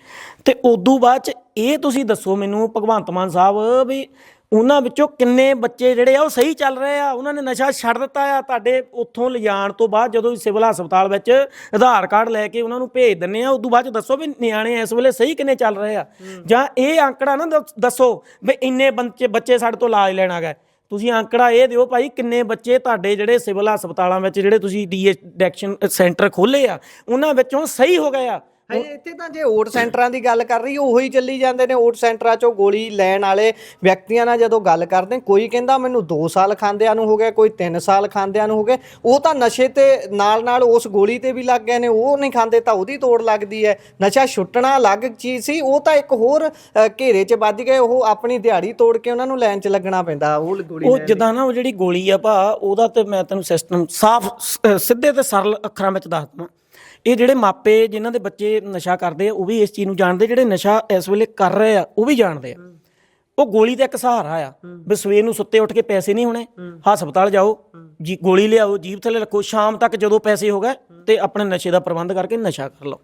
ਤੇ ਉਦੋਂ ਬਾਅਦ ਚ ਇਹ ਤੁਸੀਂ ਦੱਸੋ ਮੈਨੂੰ ਭਗਵੰਤ ਮਾਨ ਸਾਹਿਬ ਵੀ ਉਹਨਾਂ ਵਿੱਚੋਂ ਕਿੰਨੇ ਬੱਚੇ ਜਿਹੜੇ ਆ ਉਹ ਸਹੀ ਚੱਲ ਰਹੇ ਆ? ਉਹਨਾਂ ਨੇ ਨਸ਼ਾ ਛੱਡ ਦਿੱਤਾ ਆ। ਤੁਹਾਡੇ ਉੱਥੋਂ ਲਿਜਾਣ ਤੋਂ ਬਾਅਦ ਜਦੋਂ ਸਿਵਲ ਹਸਪਤਾਲ ਵਿੱਚ ਆਧਾਰ ਕਾਰਡ ਲੈ ਕੇ ਉਹਨਾਂ ਨੂੰ ਭੇਜ ਦਿੰਨੇ ਆ ਉਦੋਂ ਬਾਅਦ ਦੱਸੋ ਵੀ ਨਿਆਣੇ ਇਸ ਵੇਲੇ ਸਹੀ ਕਿੰਨੇ ਚੱਲ ਰਹੇ ਆ? ਜਾਂ ਇਹ ਅੰਕੜਾ ਨਾ ਦੱਸ- ਵੀ ਇੰਨੇ ਬੱਚੇ ਬੱਚੇ ਸਾਡੇ ਤੋਂ ਇਲਾਜ ਲੈਣ ਗਏ। ਤੁਸੀਂ ਅੰਕੜਾ ਇਹ ਦਿਓ ਭਾਈ ਕਿੰਨੇ ਬੱਚੇ ਤੁਹਾਡੇ ਜਿਹੜੇ ਸਿਵਲ ਹਸਪਤਾਲਾਂ ਵਿੱਚ ਜਿਹੜੇ ਤੁਸੀਂ ਡੀ ਐਡਿਕਸ਼ਨ ਸੈਂਟਰ ਖੋਲੇ ਆ ਉਹਨਾਂ ਵਿੱਚੋਂ ਸਹੀ ਹੋ ਗਏ ਆ? ਹੈ ਇੱਥੇ ਤਾਂ ਜੇ ਓਟ ਸੈਂਟਰਾਂ ਦੀ ਗੱਲ ਕਰ ਰਹੀ ਉਹੀ ਚੱਲੀ ਜਾਂਦੇ ਨੇ ਓਟ ਸੈਂਟਰਾਂ ਚੋਂ ਗੋਲੀ ਲੈਣ ਵਾਲੇ ਵਿਅਕਤੀਆਂ ਨਾਲ ਜਦੋਂ ਗੱਲ ਕਰਦੇ ਕੋਈ ਕਹਿੰਦਾ ਮੈਨੂੰ 2 ਸਾਲ ਖਾਂਦਿਆਂ ਨੂੰ ਹੋ ਗਿਆ ਕੋਈ 3 ਸਾਲ ਖਾਂਦਿਆਂ ਨੂੰ ਹੋ ਗਏ ਉਹ ਤਾਂ ਨਸ਼ੇ ਤੇ ਨਾਲ ਨਾਲ ਉਸ ਗੋਲੀ ਤੇ ਵੀ ਲੱਗ ਗਏ ਨੇ ਉਹ ਨਹੀਂ ਖਾਂਦੇ ਤਾਂ ਉਹਦੀ ਤੋੜ ਲੱਗਦੀ ਹੈ। ਨਸ਼ਾ ਛੁੱਟਣਾ ਅਲੱਗ ਚੀਜ਼ ਸੀ ਉਹ ਤਾਂ ਇੱਕ ਹੋਰ ਘੇਰੇ 'ਚ ਵੱਜ ਗਏ ਉਹ ਆਪਣੀ ਦਿਹਾੜੀ ਤੋੜ ਕੇ ਉਹਨਾਂ ਨੂੰ ਲਾਈਨ 'ਚ ਲੱਗਣਾ ਪੈਂਦਾ ਉਹ ਗੋਲੀ ਉਹ ਜਿੱਦਾਂ ਨਾ ਉਹ ਜਿਹੜੀ ਗੋਲੀ ਆ ਭਾ ਉਹਦਾ ਤੇ ਮੈਂ ਤੈਨੂੰ ਸਿਸਟਮ ਸਾਫ਼ ਸਿੱਧੇ ਤੇ ਸਰਲ ਅੱਖਰਾਂ ਵਿੱਚ ਦੱਸ ਦਵਾਂ ਇਹ ਜਿਹੜੇ ਮਾਪੇ ਜਿਨ੍ਹਾਂ ਦੇ ਬੱਚੇ ਨਸ਼ਾ ਕਰਦੇ ਆ ਉਹ ਵੀ ਇਸ ਚੀਜ਼ ਨੂੰ ਜਾਣਦੇ ਜਿਹੜੇ ਨਸ਼ਾ ਇਸ ਵੇਲੇ ਕਰ ਰਹੇ ਆ ਉਹ ਵੀ ਜਾਣਦੇ ਆ। ਉਹ ਗੋਲੀ ਦਾ ਇੱਕ ਸਹਾਰਾ ਆ ਵੀ ਸਵੇਰ ਨੂੰ ਸੁੱਤੇ ਉੱਠ ਕੇ ਪੈਸੇ ਨਹੀਂ ਹੋਣੇ ਹਸਪਤਾਲ ਜਾਓ ਜੀ ਗੋਲੀ ਲਿਆਓ ਜੀਭ ਥੱਲੇ ਰੱਖੋ ਸ਼ਾਮ ਤੱਕ ਜਦੋਂ ਪੈਸੇ ਹੋ ਗਏ ਤੇ ਆਪਣੇ ਨਸ਼ੇ ਦਾ ਪ੍ਰਬੰਧ ਕਰਕੇ ਨਸ਼ਾ ਕਰ ਲਓ।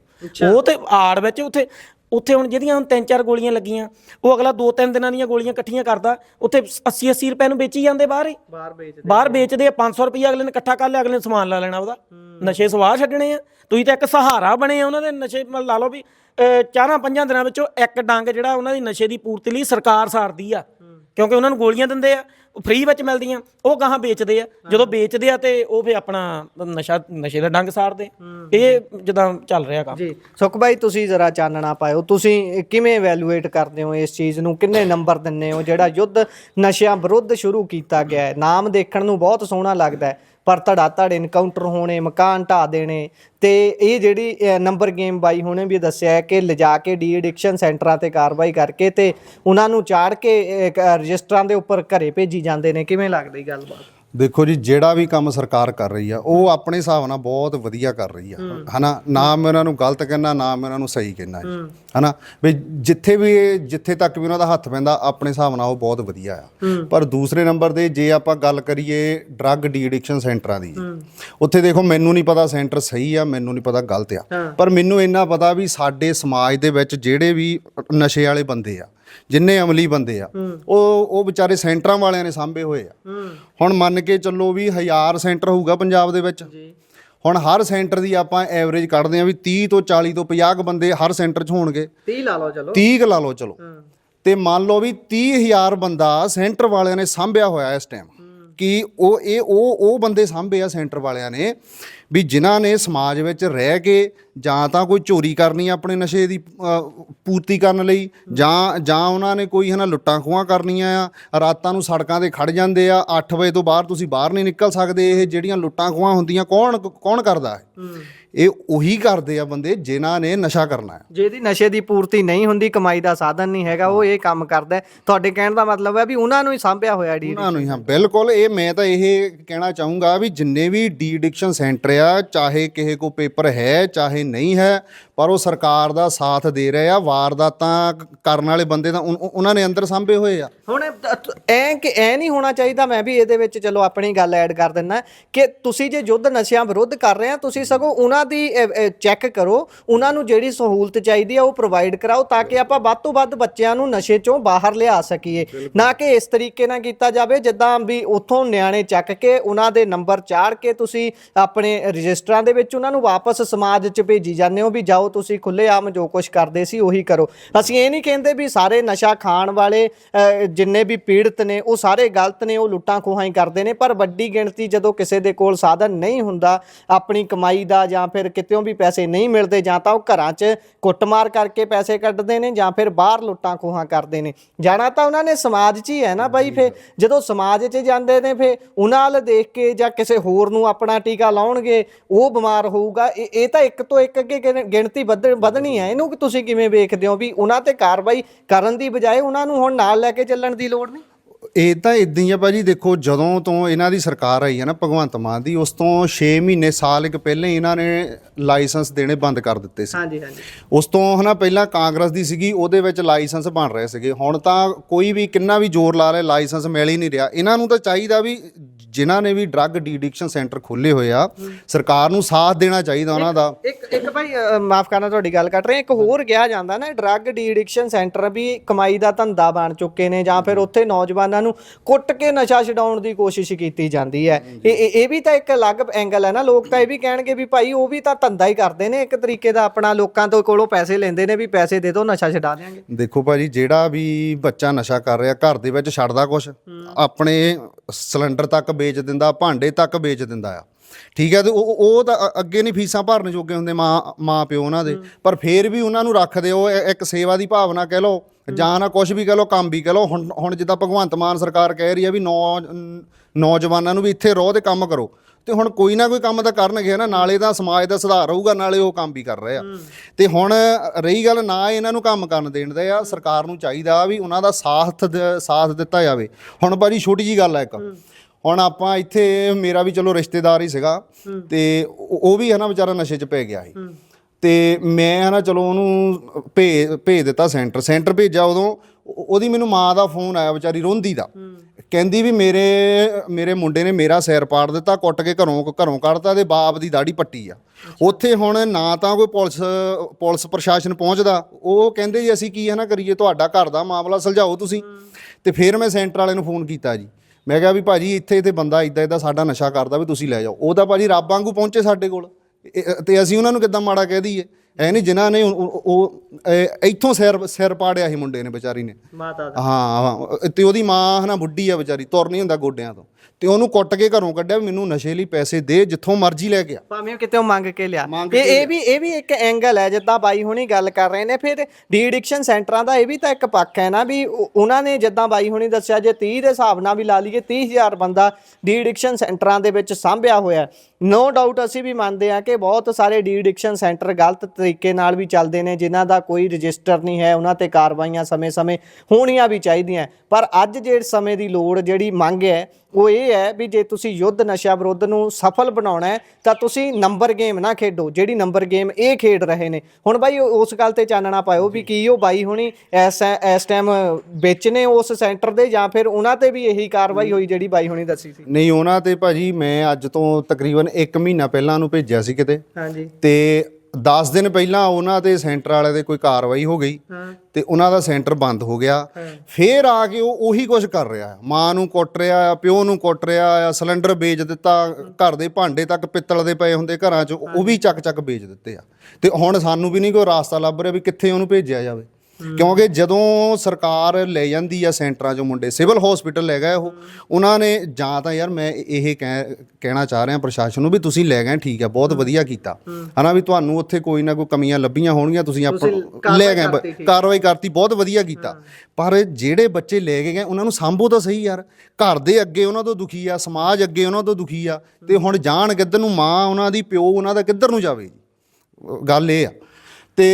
ਉਹ ਤੇ ਆੜ ਵਿੱਚ ਉੱਥੇ ਉੱਥੇ ਹੁਣ ਜਿਹਦੀਆਂ ਹੁਣ ਤਿੰਨ ਚਾਰ ਗੋਲੀਆਂ ਲੱਗੀਆਂ ਉਹ ਅਗਲਾ ਦੋ ਤਿੰਨ ਦਿਨਾਂ ਦੀਆਂ ਗੋਲੀਆਂ ਇਕੱਠੀਆਂ ਕਰਦਾ ਉੱਥੇ 80 80 ਰੁਪਏ ਨੂੰ ਵੇਚੀ ਜਾਂਦੇ ਬਾਹਰ ਹੀ। ਬਾਹਰ ਵੇਚ ਬਾਹਰ ਵੇਚਦੇ ਆ 500 ਰੁਪਏ ਅਗਲੇ ਨੇ ਇਕੱਠਾ ਕਰ ਲਿਆ ਅਗਲੇ ਨੇ ਸਮਾਨ ਲਾ ਲੈਣਾ ਉਹਦਾ। ਨਸ਼ੇ ਸਵਾਹ ਛੱਡਣੇ ਆ। ਤੁਸੀਂ ਤਾਂ ਇੱਕ ਸਹਾਰਾ ਬਣੇ ਆ ਉਹਨਾਂ ਦੇ ਨਸ਼ੇ ਮਤਲਬ ਲਾ ਲਓ ਵੀ ਚਾਰਾਂ ਪੰਜਾਂ ਦਿਨਾਂ ਵਿੱਚੋਂ ਇੱਕ ਡੰਗ ਜਿਹੜਾ ਉਹਨਾਂ ਦੀ ਨਸ਼ੇ ਦੀ ਪੂਰਤੀ ਲਈ ਸਰਕਾਰ ਸਾਰਦੀ ਆ। ਕਿਉਂਕਿ ਉਹਨਾਂ ਨੂੰ ਗੋਲੀਆਂ ਦਿੰਦੇ ਆ। ਫ੍ਰੀ ਵਿੱਚ ਮਿਲਦੀਆਂ ਉਹ ਗਾਹਾਂ ਵੇਚਦੇ ਆ। ਜਦੋਂ ਵੇਚਦੇ ਆ ਤੇ ਉਹ ਫੇ ਆਪਣਾ ਨਸ਼ਾ ਨਸ਼ੇ ਦਾ ਡੰਗ ਸਾਰਦੇ ਆ। ਇਹ ਜਦਾਂ ਚੱਲ ਰਿਹਾ ਕੰਮ। ਜੀ। ਸੁਖ ਭਾਈ ਤੁਸੀਂ ਜ਼ਰਾ ਚਾਨਣਾ ਪਾਇਓ। ਤੁਸੀਂ ਕਿਵੇਂ ਇਵੈਲੂਏਟ ਕਰਦੇ ਹੋ ਇਸ ਚੀਜ਼ ਨੂੰ? ਕਿੰਨੇ ਨੰਬਰ ਦਿੰਨੇ ਹੋ? ਜਿਹੜਾ ਯੁੱਧ ਨਸ਼ਿਆਂ ਵਿਰੁੱਧ ਸ਼ੁਰੂ ਕੀਤਾ ਗਿਆ ਹੈ। ਨਾਮ ਦੇਖਣ ਨੂੰ ਬਹੁਤ ਸੋਹਣਾ ਲੱਗਦਾ ਹੈ। ਪਰ ਧੜਾ ਧੜ ਇਨਕਾਊਂਟਰ ਹੋਣੇ, ਮਕਾਨ ਢਾ ਦੇਣੇ। ਤੇ ਇਹ ਜਿਹੜੀ ਨੰਬਰ ਗੇਮ ਬਾਈ ਹੁਣੇ ਵੀ ਦੱਸਿਆ ਕਿ ਲਿਜਾ ਕੇ ਡੀ ਐਡਿਕਸ਼ਨ ਸੈਂਟਰਾਂ ਤੇ ਕਾਰਵਾਈ ਕਰਕੇ ਤੇ ਉਹਨਾਂ ਨੂੰ ਚਾੜ ਕੇ, ਰਜਿਸਟਰਾਂ ਦੇ ਉੱਪਰ ਘਰੇ ਭੇਜੀ ਜਾਂਦੇ ਨੇ। ਕਿਵੇਂ ਲੱਗਦੀ ਗੱਲਬਾਤ? ਦੇਖੋ ਜੀ ਜਿਹੜਾ ਵੀ ਕੰਮ ਸਰਕਾਰ ਕਰ ਰਹੀ ਆ ਉਹ ਆਪਣੇ ਹਿਸਾਬ ਨਾਲ ਬਹੁਤ ਵਧੀਆ ਕਰ ਰਹੀ ਆ। ਹਨਾ ਨਾ ਮੈਂ ਉਹਨਾਂ ਨੂੰ ਗਲਤ ਕਹਿਣਾ ਨਾ ਮੈਂ ਉਹਨਾਂ ਨੂੰ ਸਹੀ ਕਹਿਣਾ ਜੀ। ਹਨਾ ਵੀ ਜਿੱਥੇ ਵੀ ਜਿੱਥੇ ਤੱਕ ਵੀ ਉਹਨਾਂ ਦਾ ਹੱਥ ਪੈਂਦਾ ਆਪਣੇ ਹਿਸਾਬ ਨਾਲ ਉਹ ਬਹੁਤ ਵਧੀਆ ਆ। ਪਰ ਦੂਸਰੇ ਨੰਬਰ ਤੇ ਜੇ ਆਪਾਂ ਗੱਲ ਕਰੀਏ ਡਰੱਗ ਡੀ ਐਡਿਕਸ਼ਨ ਸੈਂਟਰਾਂ ਦੀ ਉੱਥੇ ਦੇਖੋ ਮੈਨੂੰ ਨਹੀਂ ਪਤਾ ਸੈਂਟਰ ਸਹੀ ਆ ਮੈਨੂੰ ਨਹੀਂ ਪਤਾ ਗਲਤ ਆ। ਪਰ ਮੈਨੂੰ ਇੰਨਾ ਪਤਾ ਵੀ ਸਾਡੇ ਸਮਾਜ ਦੇ ਵਿੱਚ ਜਿਹੜੇ ਵੀ ਨਸ਼ੇ ਵਾਲੇ ਬੰਦੇ ਆ ਜਿੰਨੇ ਅਮਲੀ ਬੰਦੇ ਆ ਉਹ ਉਹ ਵਿਚਾਰੇ ਸੈਂਟਰਾਂ ਵਾਲਿਆਂ ਨੇ ਸਾਂਭੇ ਹੋਏ ਆ। ਹੁਣ ਮੰਨ ਕੇ ਚੱਲੋ ਵੀ ਹਜ਼ਾਰ ਸੈਂਟਰ ਹੋਊਗਾ ਪੰਜਾਬ ਦੇ ਵਿੱਚ। ਹੁਣ ਹਰ ਸੈਂਟਰ ਦੀ ਆਪਾਂ ਐਵਰੇਜ ਕੱਢਦੇ ਆ ਵੀ 30 ਤੋਂ 40 ਤੋਂ 50 ਕੁ ਬੰਦੇ ਹਰ ਸੈਂਟਰ 'ਚ ਹੋਣਗੇ। 30 ਲਾ ਲਓ ਚਲੋ। 30 ਕੁ ਲਾ ਲਓ ਚਲੋ। ਤੇ ਮੰਨ ਲਓ ਵੀ 30000 ਬੰਦਾ ਸੈਂਟਰ ਵਾਲਿਆਂ ਨੇ ਸਾਂਭਿਆ ਹੋਇਆ ਇਸ ਟਾਈਮ ਕਿ ਉਹ ਇਹ ਉਹ ਉਹ ਬੰਦੇ ਸਾਂਭੇ ਆ ਸੈਂਟਰ ਵਾਲਿਆਂ ਨੇ ਵੀ ਜਿਨ੍ਹਾਂ ਨੇ ਸਮਾਜ ਵਿੱਚ ਰਹਿ ਕੇ ਜਾਂ ਤਾਂ ਕੋਈ ਚੋਰੀ ਕਰਨੀ ਆ ਆਪਣੇ ਨਸ਼ੇ ਦੀ ਪੂਰਤੀ ਕਰਨ ਲਈ ਜਾਂ ਜਾਂ ਉਹਨਾਂ ਨੇ ਕੋਈ ਹਨਾ ਲੁੱਟਾਂ ਖੋਹਾਂ ਕਰਨੀਆਂ ਆ, ਰਾਤਾਂ ਨੂੰ ਸੜਕਾਂ ਤੇ ਖੜ ਜਾਂਦੇ ਆ 8 ਵਜੇ ਤੋਂ ਬਾਅਦ ਤੁਸੀਂ ਬਾਹਰ ਨਹੀਂ ਨਿਕਲ ਸਕਦੇ, ਇਹ ਜਿਹੜੀਆਂ ਲੁੱਟਾਂ ਖੋਹਾਂ ਹੁੰਦੀਆਂ, ਕੌਣ ਕੌਣ ਕਰਦਾ ਹੈ। ਇਹ ਉਹੀ ਕਰਦੇ ਆ ਬੰਦੇ ਜਿਨ੍ਹਾਂ ਨੇ ਨਸ਼ਾ ਕਰਨਾ ਹੈ ਜਿਹਦੀ ਨਸ਼ੇ ਦੀ ਪੂਰਤੀ ਨਹੀਂ ਹੁੰਦੀ ਕਮਾਈ ਦਾ ਸਾਧਨ ਨਹੀਂ ਹੈਗਾ ਉਹ ਇਹ ਕੰਮ ਕਰਦਾ ਹੈ। ਤੁਹਾਡੇ ਕਹਿਣ ਦਾ ਮਤਲਬ ਹੈ ਵੀ ਉਹਨਾਂ ਨੂੰ ਹੀ ਸਾਂਭਿਆ ਹੋਇਆ ਡੀ ਉਹਨਾਂ ਨੂੰ ਹੀ ਹਾਂ ਬਿਲਕੁਲ ਇਹ ਮੈਂ ਤਾਂ ਇਹ ਕਹਿਣਾ ਚਾਹੂੰਗਾ ਵੀ ਜਿੰਨੇ ਵੀ ਡੀ ਐਡਿਕਸ਼ਨ ਸੈਂਟਰ ਆ ਚਾਹੇ ਕਿਸੇ ਕੋ ਪੇਪਰ ਹੈ ਚਾਹੇ ਨਹੀਂ ਹੈ ਪਰ ਉਹ ਸਰਕਾਰ ਦਾ ਸਾਥ ਦੇ ਰਹੇ ਆ ਵਾਰਦਾਤਾਂ ਕਰਨ ਵਾਲੇ ਬੰਦੇ ਤਾਂ ਉਹਨਾਂ ਨੇ ਅੰਦਰ ਸਾਂਭੇ ਹੋਏ ਆ। ਹੁਣ ਐ ਕਿ ਐ ਨਹੀਂ ਹੋਣਾ ਚਾਹੀਦਾ ਮੈਂ ਵੀ ਇਹਦੇ ਵਿੱਚ ਚਲੋ ਆਪਣੀ ਗੱਲ ਐਡ ਕਰ ਦਿੰਨਾ ਕਿ ਤੁਸੀਂ ਜੇ ਯੁੱਧ ਨਸ਼ਿਆਂ ਵਿਰੁੱਧ ਕਰ ਰਹੇ ਆ ਤੁਸੀਂ ਸਗੋਂ ਉਹਨਾਂ ਦੀ ਚੈੱਕ ਕਰੋ ਉਹਨਾਂ ਨੂੰ ਜਿਹੜੀ ਸਹੂਲਤ ਚਾਹੀਦੀ ਆ ਉਹ ਪ੍ਰੋਵਾਈਡ ਕਰਾਓ ਤਾਂ ਕਿ ਆਪਾਂ ਵੱਧ ਤੋਂ ਵੱਧ ਬੱਚਿਆਂ ਨੂੰ ਨਸ਼ੇ ਚੋਂ ਬਾਹਰ ਲਿਆ ਸਕੀਏ। ਨਾ ਕਿ ਇਸ ਤਰੀਕੇ ਨਾਲ ਕੀਤਾ ਜਾਵੇ ਜਿੱਦਾਂ ਵੀ ਉੱਥੋਂ ਨਿਆਣੇ ਚੱਕ ਕੇ ਉਹਨਾਂ ਦੇ ਨੰਬਰ ਚਾੜ ਕੇ ਤੁਸੀਂ ਆਪਣੇ ਰਜਿਸਟਰਾਂ ਦੇ ਵਿੱਚ ਉਹਨਾਂ ਨੂੰ ਵਾਪਸ ਸਮਾਜ 'ਚ ਭੇਜੀ ਜਾਂਦੇ ਹੋ ਵੀ ਜਾਓ ਤੁਸੀਂ ਖੁੱਲੇ ਆਮ ਜੋ ਕੁਝ ਕਰਦੇ ਸੀ, ਉਹੀ ਕਰੋ। ਅਸੀਂ ਇਹ ਨਹੀਂ ਕਹਿੰਦੇ ਵੀ ਸਾਰੇ ਨਸ਼ਾ ਖਾਣ ਵਾਲੇ ਜਿੰਨੇ ਵੀ ਪੀੜਤ ਨੇ, ਉਹ ਸਾਰੇ ਗਲਤ ਨੇ, ਉਹ ਲੁੱਟਾਂ ਖੋਹਾਂ ਹੀ ਕਰਦੇ ਨੇ, ਪਰ ਵੱਡੀ ਗਿਣਤੀ ਜਦੋਂ ਕਿਸੇ ਦੇ ਕੋਲ ਸਾਧਨ ਨਹੀਂ ਹੁੰਦਾ, ਆਪਣੀ ਕਮਾਈ ਦਾ ਜਾਂ ਫਿਰ ਕਿਤੇੋਂ ਵੀ ਪੈਸੇ ਨਹੀਂ ਮਿਲਦੇ, ਜਾਂ ਤਾਂ ਉਹ ਘਰਾਂ 'ਚ ਕੁੱਟਮਾਰ ਕਰਕੇ ਪੈਸੇ ਕੱਢਦੇ ਨੇ, ਜਾਂ ਫਿਰ ਬਾਹਰ ਲੁੱਟਾਂ ਖੋਹਾਂ ਕਰਦੇ ਨੇ। ਜਾਣਾ ਤਾਂ ਉਹਨਾਂ ਨੇ ਸਮਾਜ 'ਚ ਹੀ ਹੈ ਨਾ ਬਾਈ ਫੇ ਜਦੋਂ ਸਮਾਜ 'ਚ ਜਾਂਦੇ ਨੇ ਫੇ ਉਹਨਾਂ ਵੱਲ ਦੇਖ ਕੇ ਜਾਂ ਕਿਸੇ ਹੋਰ ਨੂੰ ਆਪਣਾ ਟੀਕਾ ਲਾਉਣਗੇ, ਉਹ ਬਿਮਾਰ ਹੋਊਗਾ। ਇਹ ਇਹ ਤਾਂ ਇੱਕ ਤੋਂ ਇੱਕ ਅੱਗੇ ਗਿਣ- ਗਿਣਤੀ ਵੱਧ ਵਧਣੀ ਹੈ। ਇਹਨੂੰ ਤੁਸੀਂ ਕਿਵੇਂ ਵੇਖਦੇ ਹੋ ਵੀ ਉਹਨਾਂ ਤੇ ਕਾਰਵਾਈ ਕਰਨ ਦੀ ਬਜਾਏ ਉਹਨਾਂ ਨੂੰ ਹੁਣ ਨਾਲ ਲੈ ਕੇ ਚੱਲਣ ਦੀ ਲੋੜ ਨਹੀਂ? ਇਹ ਤਾਂ ਇਦਾਂ ਹੀ ਆ ਭਾਜੀ ਦੇਖੋ ਜਦੋਂ ਤੋਂ ਇਹਨਾਂ ਦੀ ਸਰਕਾਰ ਆਈ ਹੈ ਨਾ ਭਗਵੰਤ ਮਾਨ ਦੀ ਉਸ ਤੋਂ 6 ਮਹੀਨੇ ਸਾਲ ਇੱਕ ਪਹਿਲਾਂ ਹੀ ਇਹਨਾਂ ਨੇ ਲਾਇਸੈਂਸ ਦੇਣੇ ਬੰਦ ਕਰ ਦਿੱਤੇ ਸੀ। ਹਾਂਜੀ ਹਾਂਜੀ। ਉਸ ਤੋਂ ਹਨਾ ਪਹਿਲਾਂ ਕਾਂਗਰਸ ਦੀ ਸੀਗੀ ਉਹਦੇ ਵਿੱਚ ਲਾਇਸੈਂਸ ਬਣ ਰਹੇ ਸੀਗੇ। ਹੁਣ ਤਾਂ ਕੋਈ ਵੀ ਕਿੰਨਾ ਵੀ ਜ਼ੋਰ ਲਾ ਰਿਹਾ ਲਾਇਸੈਂਸ ਮਿਲ ਹੀ ਨਹੀਂ ਰਿਹਾ। ਇਹਨਾਂ ਨੂੰ ਤਾਂ ਚਾਹੀਦਾ ਵੀ ਜਿਨ੍ਹਾਂ ਨੇ ਵੀ ਡਰੱਗ ਡੀ ਐਡਿਕਸ਼ਨ ਸੈਂਟਰ ਖੋਲੇ ਹੋਏ ਆ ਸਰਕਾਰ ਨੂੰ ਸਾਥ ਦੇਣਾ ਚਾਹੀਦਾ ਉਹਨਾਂ ਦਾ। ਇੱਕ ਇੱਕ ਭਾਈ ਮਾਫ ਕਰਨਾ ਤੁਹਾਡੀ ਗੱਲ ਕੱਟ ਰਹੇ ਇੱਕ ਹੋਰ ਕਿਹਾ ਜਾਂਦਾ ਨਾ ਡਰੱਗ ਡੀ ਐਡਿਕਸ਼ਨ ਸੈਂਟਰ ਵੀ ਕਮਾਈ ਦਾ ਧੰਦਾ ਬਣ ਚੁੱਕੇ ਨੇ ਜਾਂ ਫਿਰ ਉੱਥੇ ਨੌਜਵਾਨਾਂ ਨੂੰ ਕੁੱਟ ਕੇ ਨਸ਼ਾ ਛਡਾਉਣ ਦੀ ਕੋਸ਼ਿਸ਼ ਕੀਤੀ ਜਾਂਦੀ ਹੈ। ਇਹ ਇਹ ਵੀ ਤਾਂ ਇੱਕ ਅਲੱਗ ਐਂਗਲ ਹੈ ਨਾ। ਲੋਕ ਤਾਂ ਇਹ ਵੀ ਕਹਿਣਗੇ ਵੀ ਭਾਈ ਉਹ ਵੀ ਤਾਂ ਧੰਦਾ ਹੀ ਕਰਦੇ ਨੇ। ਇੱਕ ਤਰੀਕੇ ਦਾ ਆਪਣਾ ਲੋਕਾਂ ਤੋਂ ਕੋਲੋਂ ਪੈਸੇ ਲੈਂਦੇ ਨੇ ਵੀ ਪੈਸੇ ਦੇ ਦਿਓ ਨਸ਼ਾ ਛਡਾ ਦਿਆਂਗੇ। ਦੇਖੋ ਭਾਜੀ ਜਿਹੜਾ ਵੀ ਬੱਚਾ ਨਸ਼ਾ ਕਰ ਰਿਹਾ ਘਰ ਦੇ ਵਿੱਚ ਛੱਡਦਾ ਕੁਛ। ਆਪਣੇ ਸਿਲੰਡਰ ਤੱਕ ਵੇਚ ਦਿੰਦਾ ਭਾਂਡੇ ਤੱਕ ਵੇਚ ਦਿੰਦਾ ਆ। ਠੀਕ ਹੈ ਤੇ ਉਹ ਉਹ ਤਾਂ ਅ- ਅੱਗੇ ਨਹੀਂ ਫੀਸਾਂ ਭਰਨ ਜੋਗੇ ਹੁੰਦੇ ਮਾਂ ਮਾਂ ਪਿਓ ਉਹਨਾਂ ਦੇ। ਪਰ ਫੇਰ ਵੀ ਉਹਨਾਂ ਨੂੰ ਰੱਖਦੇ ਉਹ ਇ- ਇੱਕ ਸੇਵਾ ਦੀ ਭਾਵਨਾ ਕਹਿ ਲਓ ਜਾਂ ਨਾ ਕੁਝ ਵੀ ਕਹਿ ਲਓ ਕੰਮ ਵੀ ਕਹਿ ਲਓ। ਹੁਣ ਹੁਣ ਜਿੱਦਾਂ ਭਗਵੰਤ ਮਾਨ ਸਰਕਾਰ ਕਹਿ ਰਹੀ ਹੈ ਵੀ ਨੌ ਨੌਜਵਾਨਾਂ ਨੂੰ ਵੀ ਇੱਥੇ ਰਹੋ ਤੇ ਕੰਮ ਕਰੋ। ਤੇ ਹੁਣ ਕੋਈ ਨਾ ਕੋਈ ਕੰਮ ਤਾਂ ਕਰਨਗੇ ਨਾ ਨਾਲੇ ਤਾਂ ਸਮਾਜ ਦਾ ਸੁਧਾਰ ਹੋਊਗਾ ਨਾਲੇ ਉਹ ਕੰਮ ਵੀ ਕਰ ਰਹੇ ਆ। ਤੇ ਹੁਣ ਰਹੀ ਗੱਲ ਨਾ ਇਹਨਾਂ ਨੂੰ ਕੰਮ ਕਰਨ ਦੇਣ ਦੇ ਆ ਸਰਕਾਰ ਨੂੰ ਚਾਹੀਦਾ ਵੀ ਉਹਨਾਂ ਦਾ ਸਾਥ ਦ- ਸਾਥ ਦਿੱਤਾ ਜਾਵੇ। ਹੁਣ ਭਾਜੀ ਛੋਟੀ ਜੀ ਗੱਲ ਹੈ ਇੱਕ। ਹੁਣ ਆਪਾਂ ਇੱਥੇ ਮੇਰਾ ਵੀ ਚਲੋ ਰਿਸ਼ਤੇਦਾਰ ਹੀ ਸੀਗਾ ਤੇ ਉਹ ਵੀ ਹੈ ਨਾ ਵਿਚਾਰਾ ਨਸ਼ੇ 'ਚ ਪੈ ਗਿਆ ਸੀ। ਤੇ ਮੈਂ ਹੈ ਨਾ ਚਲੋ ਉਹਨੂੰ ਭੇਜ ਭੇਜ ਦਿੱਤਾ ਸੈਂਟਰ। ਸੈਂਟਰ ਭੇਜਿਆ ਉਦੋਂ ਉਹ- ਉਹਦੀ ਮੈਨੂੰ ਮਾਂ ਦਾ ਫੋਨ ਆਇਆ ਵਿਚਾਰੀ ਰੋਂਦੀ ਦਾ। ਕਹਿੰਦੀ ਵੀ ਮੇਰੇ ਮੇਰੇ ਮੁੰਡੇ ਨੇ ਮੇਰਾ ਸਿਰ ਪਾੜ ਦਿੱਤਾ ਕੁੱਟ ਕੇ ਘਰੋਂ ਘਰੋਂ ਕੱਢਤਾ ਤੇ ਬਾਪ ਦੀ ਦਾੜੀ ਪੱਟੀ ਆ। ਉੱਥੇ ਹੁਣ ਨਾ ਤਾਂ ਕੋਈ ਪੁਲਿਸ ਪੁਲਿਸ ਪ੍ਰਸ਼ਾਸਨ ਪਹੁੰਚਦਾ। ਉਹ ਕਹਿੰਦੇ ਜੀ ਅਸੀਂ ਕੀ ਹੈ ਨਾ ਕਰੀਏ ਤੁਹਾਡਾ ਘਰ ਦਾ ਮਾਮਲਾ ਸੁਲਝਾਓ ਤੁਸੀਂ। ਤੇ ਫਿਰ ਮੈਂ ਸੈਂਟਰ ਵਾਲੇ ਨੂੰ ਫੋਨ ਕੀਤਾ ਜੀ। ਮੈਂ ਕਿਹਾ ਵੀ ਭਾਜੀ ਇੱਥੇ ਇੱਥੇ ਬੰਦਾ ਇਦਾਂ ਇਦਾਂ ਸਾਡਾ ਨਸ਼ਾ ਕਰਦਾ ਵੀ ਤੁਸੀਂ ਲੈ ਜਾਓ। ਉਹ ਤਾਂ ਭਾਜੀ ਰੱਬ ਵਾਂਗੂ ਪਹੁੰਚੇ ਸਾਡੇ ਕੋਲ। ਤੇ ਅਸੀਂ ਉਹਨਾਂ ਨੂੰ ਕਿੱਦਾਂ ਮਾੜਾ ਕਹਿ ਦਈਏ? ਐ ਨਹੀਂ ਜਿਨ੍ਹਾਂ ਨੇ ਉਹ- ਇੱਥੋਂ ਸਿਰ ਸਿਰ ਪਾੜਿਆ ਸੀ ਮੁੰਡੇ ਨੇ ਵਿਚਾਰੀ ਨੇ। ਮਾਤਾ ਹਾਂ ਹਾਂ। ਤੇ ਉਹਦੀ ਮਾਂ ਹਨਾ ਬੁੱਢੀ ਆ ਵਿਚਾਰੀ ਤੁਰ ਨਹੀਂ ਹੁੰਦਾ ਗੋਡਿਆਂ ਤੋਂ। ਤੇ ਉਹਨੂੰ ਕੁੱਟ ਕੇ ਘਰੋਂ ਕੱਢਿਆ ਵੀ ਮੈਨੂੰ ਨਸ਼ੇ ਲਈ ਪੈਸੇ ਦੇ ਜਿੱਥੋਂ ਮਰਜ਼ੀ ਲੈ ਕੇ ਆ। ਭਾਵੇਂ ਉਹ ਕਿਤੇ ਮੰਗ ਕੇ ਲਿਆ। ਮੰਗ ਇਹ ਇਹ ਵੀ ਇਹ ਵੀ ਇੱਕ ਐਂਗਲ ਹੈ ਜਿੱਦਾਂ ਬਾਈ ਹੁਣੀ ਗੱਲ ਕਰ ਰਹੇ ਨੇ ਫਿਰ ਡੀ ਐਡਿਕਸ਼ਨ ਸੈਂਟਰਾਂ ਦਾ ਇਹ ਵੀ ਤਾਂ ਇੱਕ ਪੱਖ ਹੈ ਨਾ ਵੀ ਉਹ- ਉਹਨਾਂ ਨੇ ਜਿੱਦਾਂ ਬਾਈ ਹੁਣੀ ਦੱਸਿਆ ਜੇ 30 ਦੇ ਹਿਸਾਬ ਨਾਲ ਵੀ ਲਾ ਲਈਏ 30000 ਬੰਦਾ ਡੀ ਐਡਿਕਸ਼ਨ ਸੈਂਟਰਾਂ ਦੇ ਵਿੱਚ ਸਾਂਭਿਆ ਹੋਇਆ ਨੋ ਡਾਊਟ ਅਸੀਂ ਵੀ ਮੰਨਦੇ ਹਾਂ ਕਿ ਬਹੁਤ ਸਾਰੇ ਡੀ ਐਡਿਕਸ਼ਨ ਸੈਂਟਰ ਗਲਤ ਤਰੀਕੇ ਨਾਲ ਵੀ ਚੱਲਦੇ ਨੇ ਜਿਨ੍ਹਾਂ ਦਾ ਕੋਈ ਰਜਿਸਟਰ ਨਹੀਂ ਹੈ ਉਹਨਾਂ ਤੇ ਕਾਰਵਾਈਆਂ ਸਮੇਂ-ਸਮੇਂ ਹੋਣੀਆਂ ਵੀ ਚਾਹੀਦੀਆਂ ਪਰ ਅੱਜ ਜਿਹੜੇ ਸਮੇਂ ਦੀ ਲੋੜ ਜਿਹੜੀ ਮੰਗ ਹੈ ਉਹ ਇਹ ਹੈ ਵੀ ਜੇ ਤੁਸੀਂ ਯੁੱਧ ਨਸ਼ਾ ਵਿਰੁੱਧ ਨੂੰ ਸਫਲ ਬਣਾਉਣਾ ਹੈ ਤਾਂ ਤੁਸੀਂ ਨੰਬਰ ਗੇਮ ਨਾ ਖੇਡੋ ਜਿਹੜੀ ਨੰਬਰ ਗੇਮ ਇਹ ਖੇਡ ਰਹੇ ਨੇ। ਹੁਣ ਬਾਈ ਉਸ ਗੱਲ ਤੇ ਚਾਨਣਾ ਪਾਇਓ ਵੀ ਕੀ ਉਹ ਬਾਈ ਹੁਣੀ ਇਸ ਇਸ ਟਾਈਮ ਵਿੱਚ ਨੇ ਉਸ ਸੈਂਟਰ ਦੇ ਜਾਂ ਫਿਰ ਉਹਨਾਂ ਤੇ ਵੀ ਇਹੀ ਕਾਰਵਾਈ ਹੋਈ ਜਿਹੜੀ ਬਾਈ ਹੁਣੀ ਦੱਸੀ ਸੀ? ਨਹੀਂ ਉਹਨਾਂ ਤੇ ਭਾਜੀ ਮੈਂ ਅੱਜ ਤੋਂ ਤਕਰੀਬਨ 1 ਮਹੀਨਾ ਪਹਿਲਾਂ ਨੂੰ ਭੇਜਿਆ ਸੀ ਕਿਤੇ। ਹਾਂਜੀ। ਤੇ 10 ਦਿਨ ਪਹਿਲਾਂ ਉਹਨਾਂ ਤੇ ਸੈਂਟਰ ਵਾਲੇ ਦੇ ਕੋਈ ਕਾਰਵਾਈ ਹੋ ਗਈ ਤੇ ਉਹਨਾਂ ਦਾ ਸੈਂਟਰ ਬੰਦ ਹੋ ਗਿਆ। ਫੇਰ ਆ ਕੇ ਉਹ ਉਹੀ ਕੁਝ ਕਰ ਰਿਹਾ ਮਾਂ ਨੂੰ ਕੁੱਟ ਰਿਹਾ ਆ ਪਿਓ ਨੂੰ ਕੁੱਟ ਰਿਹਾ ਆ ਸਿਲੰਡਰ ਵੇਚ ਦਿੱਤਾ ਘਰ ਦੇ ਭਾਂਡੇ ਤੱਕ ਪਿੱਤਲ ਦੇ ਪਏ ਹੁੰਦੇ ਘਰਾਂ 'ਚ ਉਹ ਵੀ ਚੱਕ ਚੱਕ ਵੇਚ ਦਿੱਤੇ ਆ। ਤੇ ਹੁਣ ਸਾਨੂੰ ਵੀ ਨਹੀਂ ਕੋਈ ਰਾਸਤਾ ਲੱਭ ਰਿਹਾ ਵੀ ਕਿੱਥੇ ਉਹਨੂੰ ਭੇਜਿਆ ਜਾਵੇ। ਕਿਉਂਕਿ ਜਦੋਂ ਸਰਕਾਰ ਲੈ ਜਾਂਦੀ ਆ ਸੈਂਟਰਾਂ 'ਚੋਂ ਮੁੰਡੇ ਸਿਵਲ ਹਸਪੀਟਲ ਲੈ ਗਏ ਉਹ ਉਹਨਾਂ ਨੇ ਜਾਂ ਤਾਂ ਯਾਰ ਮੈਂ ਇਹ ਕਹਿ- ਕਹਿਣਾ ਚਾਹ ਰਿਹਾ ਪ੍ਰਸ਼ਾਸਨ ਨੂੰ ਵੀ ਤੁਸੀਂ ਲੈ ਗਏ ਠੀਕ ਆ ਬਹੁਤ ਵਧੀਆ ਕੀਤਾ। ਹਨਾ ਵੀ ਤੁਹਾਨੂੰ ਉੱਥੇ ਕੋਈ ਨਾ ਕੋਈ ਕਮੀਆਂ ਲੱਭੀਆਂ ਹੋਣਗੀਆਂ ਤੁਸੀਂ ਆਪਾਂ ਲੈ ਗਏ ਬ- ਕਾਰਵਾਈ ਕਰਤੀ ਬਹੁਤ ਵਧੀਆ ਕੀਤਾ। ਪਰ ਜਿਹੜੇ ਬੱਚੇ ਲੈ ਕੇ ਗਏ ਉਹਨਾਂ ਨੂੰ ਸਾਂਭੋ ਤਾਂ ਸਹੀ ਯਾਰ। ਘਰ ਦੇ ਅੱਗੇ ਉਹਨਾਂ ਤੋਂ ਦੁਖੀ ਆ ਸਮਾਜ ਅੱਗੇ ਉਹਨਾਂ ਤੋਂ ਦੁਖੀ ਆ ਤੇ ਹੁਣ ਜਾਣ ਕਿੱਧਰ ਨੂੰ ਮਾਂ ਉਹਨਾਂ ਦੀ ਪਿਓ ਉਹਨਾਂ ਦਾ ਕਿੱਧਰ ਨੂੰ ਜਾਵੇ ਜੀ? ਗੱਲ ਇਹ ਆ। ਤੇ